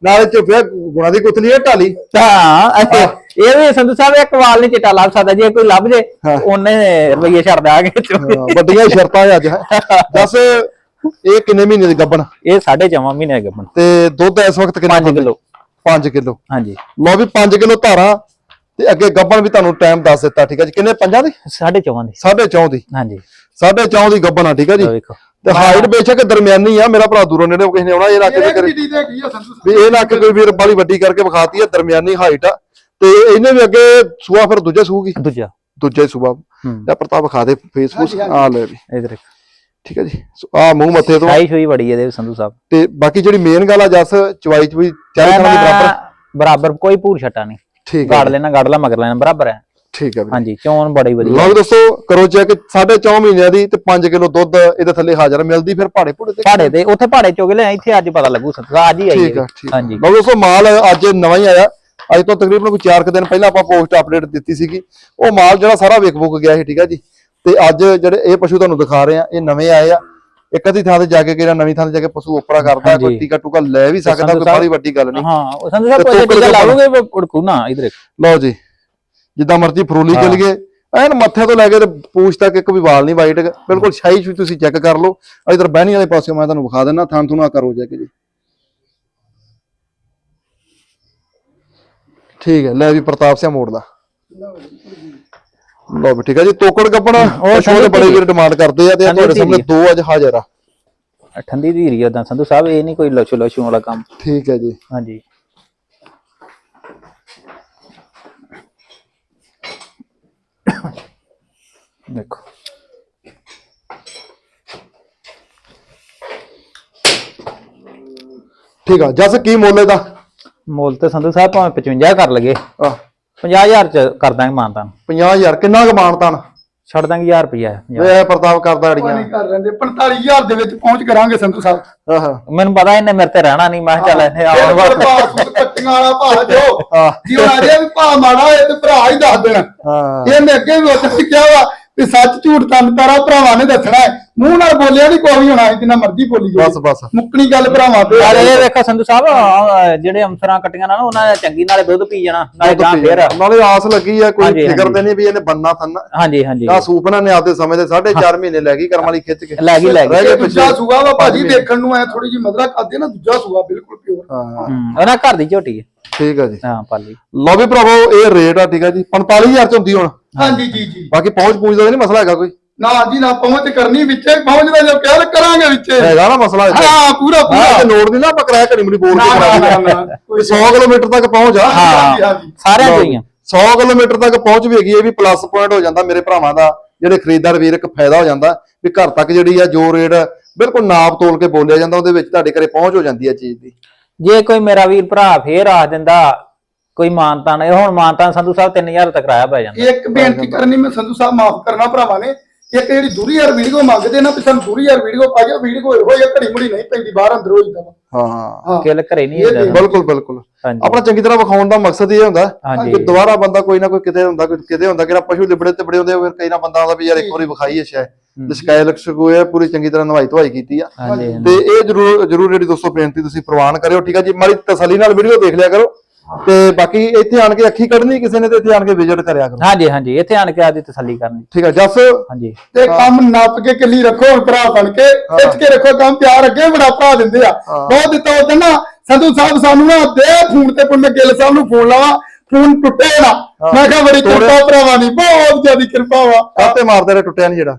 Speaker 1: ਨਾਲੇ ਚੁੱਪਿਆ ਗੁਣਾ ਦੀ ਗੁੱਥਲੀ ਆ ਢਾਲੀ।
Speaker 2: ਹਾਂ ਅੱਛਾ ਇਹ ਵੀ ਸੰਧੂ ਸਾਹਿਬ ਇੱਕ ਵਾਲ ਨਹੀਂ ਚਿੱਟਾ ਲੱਭ ਸਕਦਾ। ਜੇ ਕੋਈ ਲੱਭ ਜੇ। ਉਹਨੇ ਰੁਪਈਏ ਛੱਡ ਦਿਆਂਗੇ।
Speaker 1: ਹਾਂ, ਵੱਡੀਆਂ ਸ਼ਰਤਾਂ ਆ ਅੱਜ *laughs* ਦੱਸ ਇਹ ਕਿੰਨੇ ਮਹੀਨੇ ਦੀ ਗੱਬਣ?
Speaker 2: ਇਹ ਸਾਢੇ ਚਵਾਂ ਮਹੀਨੇ ਗੱਬਣ।
Speaker 1: ਤੇ ਦੁੱਧ ਇਸ ਵਕਤ ਕਿੰਨਾ
Speaker 2: 5 ਕਿਲੋ।
Speaker 1: 5 ਕਿਲੋ।
Speaker 2: ਹਾਂਜੀ।
Speaker 1: ਲਓ ਵੀ 5 ਕਿਲੋ ਧਾਰਾਂ ਤੇ ਅੱਗੇ ਗੱਬਣ ਵੀ ਤੁਹਾਨੂੰ ਟਾਈਮ ਦੱਸ ਦਿੱਤਾ ਠੀਕ ਹੈ ਜੀ? ਕਿੰਨੇ? ਪੰਜਾਂ ਦੀ?
Speaker 2: ਸਾਢੇ ਚਵਾਂ ਦੀ।
Speaker 1: 4.5 ਦੀ।
Speaker 2: ਹਾਂਜੀ।
Speaker 1: 4.5 ਦੀ ਗੱਬਣ ਆ ਠੀਕ ਹੈ ਜੀ? ਤੇ ਹਾਈਟ ਬੇਸ਼ੱਕ ਦਰਮਿਆਨੀ ਆ ਮੇਰਾ ਭਰਾ ਦੂਰੋਂ ਨੇੜੇ ਕਿਸੇ ਨੇ ਆਉਣਾ ਇਹ ਨਾ ਕਿ ਕਰੇ ਵੀ ਇਹ ਨਾ ਕਿ ਕੋਈ ਵੀਰ ਬਾਲੀ ਵੱਡੀ ਕਰਕੇ ਵਿਖਾਤੀ ਆ ਦਰਮਿਆਨੀ ਹਾਈਟ ਆ। ਤੇ ਇਹਨੇ ਵੀ ਅੱਗੇ ਸੂਆ ਫਿਰ ਦੂਜਾ ਸੂਗੀ?
Speaker 2: ਦੂਜਾ।
Speaker 1: ਦੂਜਾ ਸੂਆ। ਤੇ ਪ੍ਰਤਾਪ ਵਿਖਾ ਦੇ ਫੇਸਬੁੱਕ ਆ ਲੈ ਵੀ।
Speaker 2: ਇਧਰ ਇੱਕ
Speaker 1: ਠੀਕ ਹੈ ਜੀ। ਆ ਮੂੰਹ ਮੱਥੇ ਤੋਂ
Speaker 2: ਸਾਈ ਹੋਈ ਬੜੀ ਇਹਦੇ ਸੰਧੂ ਸਾਹਿਬ।
Speaker 1: ਤੇ ਬਾਕੀ ਜਿਹੜੀ ਮੇਨ ਗੱਲ ਆ ਜਸ ਚਵਾਈ ਚ ਵੀ ਚਾਰੇ ਖਾਣੇ ਦੇ ਬਰਾਬਰ।
Speaker 2: ਬਰਾਬਰ ਕੋਈ ਭੂਰ ਛਟਾ ਨਹੀਂ।
Speaker 1: ਠੀਕ ਹੈ
Speaker 2: ਗਾੜ ਲੈਣਾ ਗਾੜ ਲਾ ਮਗਰ ਲੈਣਾ ਬਰਾਬਰ ਹੈ।
Speaker 1: ਠੀਕ ਹੈ ਵੀਰੇ।
Speaker 2: ਹਾਂਜੀ ਚੋਣ ਬੜੀ ਵਧੀਆ।
Speaker 1: ਲਓ ਦੋਸਤੋ ਕਰੋ ਚੈੱਕ 4.5 ਮਹੀਨਿਆਂ ਦੀ ਤੇ 5 ਕਿਲੋ ਦੁੱਧ ਇਹਦੇ ਥੱਲੇ ਹਾਜ਼ਰ ਮਿਲਦੀ ਫਿਰ ਪਹਾੜੇ ਭੁੜੇ ਤੇ।
Speaker 2: ਪਹਾੜੇ ਤੇ ਉੱਥੇ ਪਹਾੜੇ ਚੋਗ ਲਿਆ ਇੱਥੇ ਅੱਜ ਪਤਾ ਲੱਗੂ ਸਾਹਿਬ ਅੱਜ ਹੀ ਆਈ
Speaker 1: ਠੀਕ
Speaker 2: ਹੈ ਹਾਂਜੀ।
Speaker 1: ਲਓ ਦੋਸਤੋ ਮਾਲ ਅੱਜ ਨਵਾਂ ਹੀ ਆਇਆ। ਅੱਜ ਤੋਂ ਤਕਰੀਬਨ ਕੋਈ 4 ਦਿਨ ਪਹਿਲਾਂ ਆਪਾਂ ਪੋਸਟ ਅਪਡੇਟ ਦਿੱਤੀ ਸੀਗੀ। ਉਹ ਮਾਲ ਜਿਹੜਾ ਸਾਰਾ ਵਿਕ ਬੁੱਕ ਗਿਆ ਸੀ ਠੀਕ ਹੈ ਜੀ। ਤੇ ਅੱਜ ਜਿਹੜੇ ਇਹ ਪਸ਼ੂ ਤੁਹਾਨੂੰ ਦਿਖਾ ਰਹੇ ਆ ਇਹ ਨਵੇਂ ਆਏ ਆ। ਇੱਕ ਅੱਧੀ ਥਾਂ ਤੇ ਜਾ ਕੇ ਕਿਹੜਾ ਨਵੀਂ ਥਾਂ ਤੇ ਜਾ ਕੇ ਪਸ਼ੂ ਉਪਰਾ ਕਰਦਾ ਕੋਈ। ਟੀਕਾ ਟੂਕਾ ਲੈ ਵੀ ਸਕਦਾ ਕੋਈ ਬੜੀ ਵੱਡੀ ਗੱਲ ਨਹੀਂ।
Speaker 2: ਹਾਂ ਸੰਧੂ ਸਾਹਿਬ ਕੋਈ ਟੀਕਾ
Speaker 1: ਦੇ
Speaker 2: ਲਾਓਗੇ ਉੜਕੂ ਨਾ ਇਧਰ
Speaker 1: ਲਓ ਜੀ ਜਿੱਦਾਂ ਮਰਜ਼ੀ ਫਰੂਲੀ। ਚੱਲ ਗਏ। ਐਨ ਮੱਥੇ ਤੋਂ ਲੈ ਕੇ ਤੇ ਪੂਛ ਤੱਕ ਇੱਕ ਵੀ ਵਾਲ ਨਹੀਂ ਵਾਈਟ ਬਿਲਕੁਲ ਸ਼ਾਈ ਸ਼ੂ ਤੁਸੀਂ ਚੈੱਕ ਕਰ ਲਓ। ਇਧਰ ਬਹਿਣੀ ਵਾਲੇ ਪਾਸੇ ਮੈਂ ਤੁਹਾਨੂੰ ਵਿਖਾ ਦਿੰਦਾ ਥਾਂ ਥੁਣਾ ਕਰੋ ਚੈੱਕ ਜੀ। ਠੀਕ ਹੈ ਲੈ ਵੀ ਪ੍ਰਤਾਪ ਸਿੰਘ ਮੋੜ ਦਾ ਲਓ ਵੀ ਠੀਕ ਹੈ ਜੀ ਤੋਕੜ ਕੱਪਣਾ ਉਹ
Speaker 2: ਠੰਡੀ
Speaker 1: ਬੜੇ ਵੀਰ ਡਿਮਾਂਡ ਕਰਦੇ ਆ ਤੇ ਤੁਹਾਡੇ ਸਾਹਮਣੇ ਦੋ ਅੱਜ ਹਾਜ਼ਰ ਆ।
Speaker 2: ਠੰਡੀ ਧੀਰੀ ਉਦਾਂ ਸੰਧੂ ਸਾਹਿਬ ਇਹ ਨਹੀਂ ਕੋਈ ਲਛੂ ਲਛੂ ਵਾਲਾ ਕੰਮ।
Speaker 1: ਠੀਕ ਹੈ ਜੀ।
Speaker 2: ਹਾਂਜੀ। ਦੇਖੋ।
Speaker 1: ਠੀਕ ਆ ਜਸ ਕੀ ਮੁੱਲ ਇਹਦਾ?
Speaker 2: ਮੁੱਲ ਤੇ ਸੰਧੂ ਸਾਹਿਬ ਭਾਵੇਂ 55 ਕਰ ਲਗੇ
Speaker 1: ਆ
Speaker 2: 50000 ਚ ਕਰ ਦਾਂਗੇ ਮਾਨਤਾਂ
Speaker 1: 50000 ਕਿੰਨਾ ਕੁ ਮਾਨਤਾਨ
Speaker 2: ਛੱਡ ਦਾਂਗੇ 1000 ਰੁਪਿਆ
Speaker 1: ਵੇ ਇਹ ਪ੍ਰਤਾਪ ਕਰਦਾ ਅੜੀਆਂ।
Speaker 3: ਨਹੀਂ ਕਰ ਲੈਂਦੇ 45000 ਦੇ ਵਿੱਚ ਪਹੁੰਚ ਕਰਾਂਗੇ ਸੰਧੂ ਸਾਹਿਬ।
Speaker 1: ਆਹ
Speaker 2: ਮੈਨੂੰ ਪਤਾ ਇਹਨੇ ਮੇਰੇ ਤੇ ਰਹਿਣਾ ਨਹੀਂ ਮੈਂ ਚੱਲ ਇਹਨੇ ਆਉਣ
Speaker 3: ਬਿਲਕੁਲ
Speaker 2: ਵਾਸਤੇ।
Speaker 3: ਭਾਅ ਸੂਟ ਕੱਟੀਆਂ ਵਾਲਾ ਭਾਅ ਜੋ। ਜੀ ਹੁਣ ਅਜੇ ਵੀ ਭਾਅ ਮਾੜਾ ਹੋਏ ਤੇ ਭਰਾ ਹੀ ਦੱਸ ਦੇਣਾ।
Speaker 1: ਹਾਂ।
Speaker 3: ਇਹਨੇ ਅੱਗੇ ਵੀ ਉੱਥੇ ਕਿਹਾ ਵਾ ਕਿ ਸੱਚ ਝੂਠ ਤਨ ਤਾਰਾ ਭਰਾਵਾਂ ਨੇ ਦੱਸਣਾ ਹੈ। ਮੂੰਹ ਨਾਲ ਬੋਲਿਆ ਨਹੀਂ ਕੋਈ ਹੋਣਾ ਜਿੰਨਾ ਮਰਜ਼ੀ ਬੋਲੀ ਜਾਵੇ
Speaker 1: ਬਸ ਬਸ।
Speaker 3: ਮੁੱਕਣੀ ਗੱਲ ਭਰਾਵਾਂ ਤੇ
Speaker 2: ਯਾਰ ਇਹ ਵੇਖੋ ਸੰਧੂ ਸਾਹਿਬ ਜਿਹੜੇ ਅੰਸਰਾਂ ਕੱਟੀਆਂ ਨਾਲ ਉਹਨਾਂ ਨੇ ਚੰਗੀ ਨਾਲੇ ਦੁੱਧ ਪੀ ਜਾਣਾ ਨਾਲੇ ਗਾਂ ਫੇਰ।
Speaker 1: ਨਾਲੇ ਆਸ ਲੱਗੀ ਆ ਕੋਈ
Speaker 2: ਹਾਂਜੀ,
Speaker 1: ਫਿਕਰ। ਤੇ ਨਹੀਂ ਵੀ ਇਹਨੇ ਬੰਨਾ ਥੰਨਾ
Speaker 2: ਹਾਂਜੀ ਹਾਂਜੀ।
Speaker 1: ਆ ਸੂਪਨਾ ਨੇ ਆਪਦੇ ਸਮੇਂ ਦੇ 4.5 ਮਹੀਨੇ ਲੈ ਗਈ ਕਰਮ ਵਾਲੀ ਖਿੱਚ ਕੇ।
Speaker 2: ਲੈ ਗਈ, ਲੈ ਗਈ।
Speaker 1: ਰਹਿ ਗਏ
Speaker 3: ਇਹ ਦੂਜਾ। ਸੂਆ ਵਾ ਭਾਜੀ ਵੇਖਣ ਨੂੰ ਐ ਥੋੜੀ ਜੀ ਮਧਰਾ ਕਰਦੇ ਨਾ ਦੂਜਾ ਸੂਆ ਬਿਲਕੁਲ ਪਿਓਰ
Speaker 1: ਹਾਂ।
Speaker 2: ਹੂੰ ਉਹਨਾਂ ਘਰ ਦੀ ਝੋਟੀ ਹੈ
Speaker 1: ਠੀਕ ਆ ਜੀ।
Speaker 2: ਹਾਂ ਪਾਲੀ।
Speaker 1: ਲਓ ਵੀ ਭਰਾਵੋ ਇਹ ਰੇਟ ਆ ਠੀਕ ਆ ਜੀ। 45000 ਚ ਹੁੰਦੀ ਹੁਣ।
Speaker 3: ਹਾਂਜੀ ਜੀ ਜੀ।
Speaker 1: ਬਾਕੀ ਪਹੁੰਚ ਪੂੰਚ ਦਾ ਨਹੀਂ ਮਸਲਾ ਹੈਗਾ ਕੋਈ।
Speaker 3: ਨਾ ਜੀ ਨਾ ਪਹੁੰਚ ਕਰਨੀ ਵਿੱਚੇ ਪਹੁੰਚਦਾ ਜੋ ਕਹਿ ਕਰਾਂਗੇ ਵਿੱਚੇ।
Speaker 1: ਹੈਗਾ ਨਾ ਮਸਲਾ ਇੱਥੇ।
Speaker 3: ਹਾਂ ਪੂਰਾ
Speaker 1: ਹਾਂ
Speaker 3: ਪੂਰਾ
Speaker 1: ਤੇ ਲੋੜ ਨਹੀਂ ਨਾ ਆਪਾਂ ਕਿਰਾਇਆ ਘੜੀ ਮੁੜੀ ਬੋਲ
Speaker 3: ਨਾ,
Speaker 1: ਕੇ ਕਰਾ
Speaker 3: ਨਾ,
Speaker 1: ਦਿੰਦੇ ਕੋਈ 100 ਕਿਲੋਮੀਟਰ ਤੱਕ ਪਹੁੰਚ ਆ।
Speaker 3: ਹਾਂਜੀ।
Speaker 2: ਸਾਰਿਆਂ
Speaker 1: ਲਓ
Speaker 2: ਤੋਂ
Speaker 1: ਜੀ,
Speaker 2: ਹੀ ਆ।
Speaker 1: 100 ਕਿਲੋਮੀਟਰ ਤੱਕ ਪਹੁੰਚ ਵੀ ਹੈਗੀ ਇਹ ਵੀ ਪਲੱਸ ਪੁਆਇੰਟ ਹੋ ਜਾਂਦਾ ਮੇਰੇ ਭਰਾਵਾਂ ਦਾ। ਜਿਹੜੇ ਖਰੀਦਦਾਰ ਵੀਰ ਇੱਕ ਫਾਇਦਾ ਹੋ ਜਾਂਦਾ ਵੀ ਘਰ ਤੱਕ ਜਿਹੜੀ ਆ ਜੋ ਰੇਟ ਬਿਲਕੁਲ ਨਾਪ ਤੋਲ ਕੇ ਬੋਲਿਆ ਜਾਂਦਾ ਉਹਦੇ ਵਿੱਚ ਤੁਹਾਡੇ ਘਰੇ ਪਹੁੰਚ ਹੋ ਜਾਂਦੀ ਹੈ ਚੀਜ਼ ਦੀ।
Speaker 2: ਜੇ ਕੋਈ ਮੇਰਾ ਵੀਰ ਭਰਾ ਫੇਰ ਆ ਦਿੰਦਾ ਕੋਈ ਮਾਨਤਾ ਨਹੀਂ ਹੁਣ ਮਾਨਤਾ ਸੰਧੂ ਸਾਹਿਬ 3000 ਤੱਕ ਕਿਰਾਇਆ ਪੈ ਜਾਂਦਾ।
Speaker 3: ਇੱਕ ਬੇਨਤੀ ਕਰਨੀ ਮੈਂ ਸੰਧੂ ਸਾਹਿਬ ਮਾਫ ਕਰਨਾ ਭਰਾਵਾਂ ਨੇ ਇੱਕ ਜਿਹੜੀ ਦੂਰੀ ਯਾਰ ਵੀਡੀਓ ਮੰਗਦੇ ਨਾ ਵੀ ਸਾਨੂੰ ਦੂਰੀ ਯਾਰ ਵੀਡੀਓ ਪਾ ਗਿਆ ਵੀਡੀਓ ਇਹੋ ਜਿਹਾ ਘੜੀ ਮੁੜੀ ਨਹੀਂ ਪੈਂਦੀ ਬਾਹਰ ਅੰਦਰ ਹੋ ਜਾਂਦਾ ਵਾ।
Speaker 1: ਹਾਂ। ਹਾਂ।
Speaker 2: ਕਿਲ ਘਰੇ ਨਹੀਂ
Speaker 3: ਇਹ
Speaker 2: ਹੁੰਦਾ
Speaker 1: ਬਿਲਕੁਲ ਬਿਲਕੁਲ।
Speaker 2: ਹਾਂਜੀ।
Speaker 1: ਆਪਣਾ ਚੰਗੀ ਤਰ੍ਹਾਂ ਵਿਖਾਉਣ ਦਾ ਮਕਸਦ ਇਹ ਹੁੰਦਾ
Speaker 2: ਹਾਂਜੀ।
Speaker 1: ਕਿ ਦੁਬਾਰਾ ਬੰਦਾ ਕੋਈ ਨਾ ਕੋਈ ਕਿਤੇ ਹੁੰਦਾ ਕੋਈ ਕਿਤੇ ਹੁੰਦਾ ਕਿ ਪਸ਼ੂ ਲਿਬੜੇ ਤੇ ਬੜੇ ਹੁੰਦੇ ਆ, ਫਿਰ ਕਈ ਨਾ ਬੰਦਾ ਆਉਂਦਾ ਵੀ ਯਾਰ ਇੱਕ ਵਾਰੀ ਵਿਖਾਈ ਹੈ। ਸ਼ਾਇਦ ਸ਼ਿਕਾਇਤ ਲਕਸ਼ਗੋਇਆ ਪੂਰੀ ਚੰਗੀ ਤਰ੍ਹਾਂ ਨਵਾਈ ਧਵਾਈ ਕੀਤੀ ਆ।
Speaker 2: ਹਾਂਜੀ।
Speaker 1: ਤੇ ਇਹ ਜਰੂਰ ਜਰੂਰ ਜਿਹੜੀ ਦੋਸਤੋ ਬੇਨਤੀ ਤੁਸੀਂ ਪ੍ਰਵਾਨ ਕਰਿਓ ਠੀਕ ਆ ਜੀ? ਮਾੜੀ ਤਸੱਲੀ ਨਾਲ ਵੀਡੀਓ ਦੇਖ ਲਿਆ ਕਰੋ। ਤੇ ਬਾਕੀ ਇੱਥੇ ਆਣ ਕੇ ਅੱਖੀ ਕੱਢਣੀ ਕਿਸੇ ਨੇ ਤੇ ਇੱਥੇ ਆਣ ਕੇ ਵਿਜ਼ਿਟ ਕਰਿਆ ਕਰੋ।
Speaker 2: ਹਾਂਜੀ ਹਾਂਜੀ ਇੱਥੇ ਆਣ ਕੇ ਆਦੀ ਤਸੱਲੀ ਕਰਨੀ।
Speaker 1: ਠੀਕ ਆ ਜਸ।
Speaker 2: ਹਾਂਜੀ।
Speaker 3: ਤੇ ਕੰਮ ਨੱਪ ਕੇ ਕਿੱਲੀ ਰੱਖੋ ਹੁਣ ਭਰਾ ਬਣ ਕੇ ਖਿੱਚ ਕੇ ਰੱਖੋ ਕੰਮ ਪਿਆਰ ਅੱਗੇ ਬੜਾ ਭਰਾ ਦਿੰਦੇ ਆ। ਬਹੁਤ ਦਿੱਤਾ ਉਦੋਂ ਨਾ ਸੰਧੂ ਸਾਹਿਬ ਸਾਨੂੰ ਨਾ ਦੇ ਫੋਨ ਤੇ ਪੁੰਨ ਗਿੱਲ ਸਾਹਿਬ ਨੂੰ ਫੋਨ ਲਾਵਾ ਫੋਨ ਟੁੱਟੇ ਨਾ। ਮੈਂ ਕਿਹਾ ਬੜੀ ਕਿਰਪਾ ਭਰਾਵਾਂ ਦੀ ਬਹੁਤ ਜ਼ਿਆਦੀ ਕਿਰਪਾ ਵਾ।
Speaker 1: ਕਾਤੇ ਮਾਰਦੇ ਰਹੇ ਟੁੱਟਿਆ ਨਹੀਂ ਜਿਹੜਾ।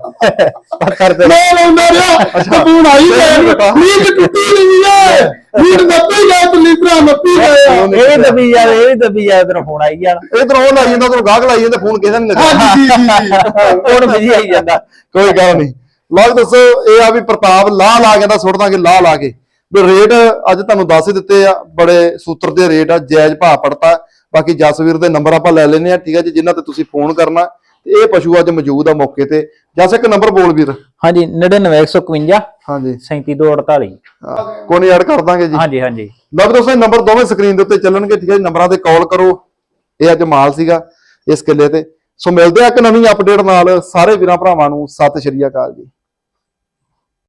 Speaker 2: ਤੇ
Speaker 3: ਮੈਂ ਲਾਉਂਦਾ ਰਿਹਾ ਫੋਨ ਆਈ
Speaker 1: ਨਹੀਂ ਬੇਟਾ।
Speaker 3: ਨੀਂਦ ਟੁੱਟੀ ਨਹੀਂ ਹੈ। ਨੀਂਦ ਨੱਪੀ ਗਿਆ ਤੁੱਲੀ ਭਰਾ ਨੱਪੀ ਗਏ ਆ
Speaker 2: ਇਹ ਦਬੀ ਜਾ ਇਹ ਦਬੀ ਜਾ ਤੇਰਾ ਫੋਨ ਆਈ ਜਾਣਾ।
Speaker 1: ਇਧਰ ਉਹ ਲਾਈ ਜਾਂਦਾ ਉਧਰ ਗਾਹਕ ਲਾਈ ਜਾਂਦਾ ਫੋਨ ਕਿਸੇ ਨੇ ਲੱਗਾ
Speaker 3: ਹਾਂਜੀ ਜੀ ਜੀ ਜੀ।
Speaker 2: ਫੋਨ ਬਿਜ਼ੀ ਆਈ ਜਾਂਦਾ।
Speaker 1: ਕੋਈ ਗੱਲ ਨਹੀਂ। ਲਓ ਦੱਸੋ ਇਹ ਆ ਵੀ ਪ੍ਰਤਾਪ ਲਾ ਲਾ ਕੇ ਤਾਂ ਸੁੱਟ ਦਾਂਗੇ ਲਾ ਲਾ ਕੇ। ਵੀ ਰੇਟ ਅੱਜ ਤੁਹਾਨੂੰ ਦੱਸ ਹੀ ਦਿੱਤੇ ਆ ਬੜੇ ਸੂਤਰ ਦੇ ਰੇਟ ਆ ਜਾਇਜ਼ ਭਾਅ ਪੜਤਾ। ਬਾਕੀ ਜਸਵੀਰ ਦੇ ਨੰਬਰ ਆਪਾਂ ਲੈ ਲੈਨੇ ਆ ਠੀਕ ਆ ਜੀ ਜਿਨ੍ਹਾਂ ਤੇ ਤੁਸੀਂ ਫੋਨ ਕਰਨਾ। ਤੇ ਇਹ ਪਸ਼ੂ ਅੱਜ ਮੌਜੂਦ ਆ ਮੌਕੇ ਤੇ। ਜਸ ਇੱਕ ਨੰਬਰ ਬੋਲ ਵੀਰ।
Speaker 2: ਹਾਂਜੀ 99151
Speaker 1: ਹਾਂਜੀ।
Speaker 2: 3748
Speaker 1: ਹਾਂ, ਕੋਈ ਨਹੀਂ ਐਡ ਕਰ ਦਾਂਗੇ ਜੀ।
Speaker 2: ਹਾਂਜੀ ਹਾਂਜੀ।
Speaker 1: ਲਓ ਦੋਸਤੋ ਇਹ ਨੰਬਰ ਦੋਵੇਂ ਸਕਰੀਨ ਦੇ ਉੱਤੇ ਚੱਲਣਗੇ ਠੀਕ ਹੈ ਜੀ ਨੰਬਰਾਂ ਤੇ ਕਾਲ ਕਰੋ। ਇਹ ਅੱਜ ਮਾਲ ਸੀਗਾ ਇਸ ਕਿੱਲੇ ਤੇ। ਸੋ ਮਿਲਦੇ ਆ ਇੱਕ ਨਵੀਂ ਅਪਡੇਟ ਨਾਲ। ਸਾਰੇ ਵੀਰਾਂ ਭਰਾਵਾਂ ਨੂੰ ਸਤਿ ਸ਼੍ਰੀ ਅਕਾਲ ਜੀ।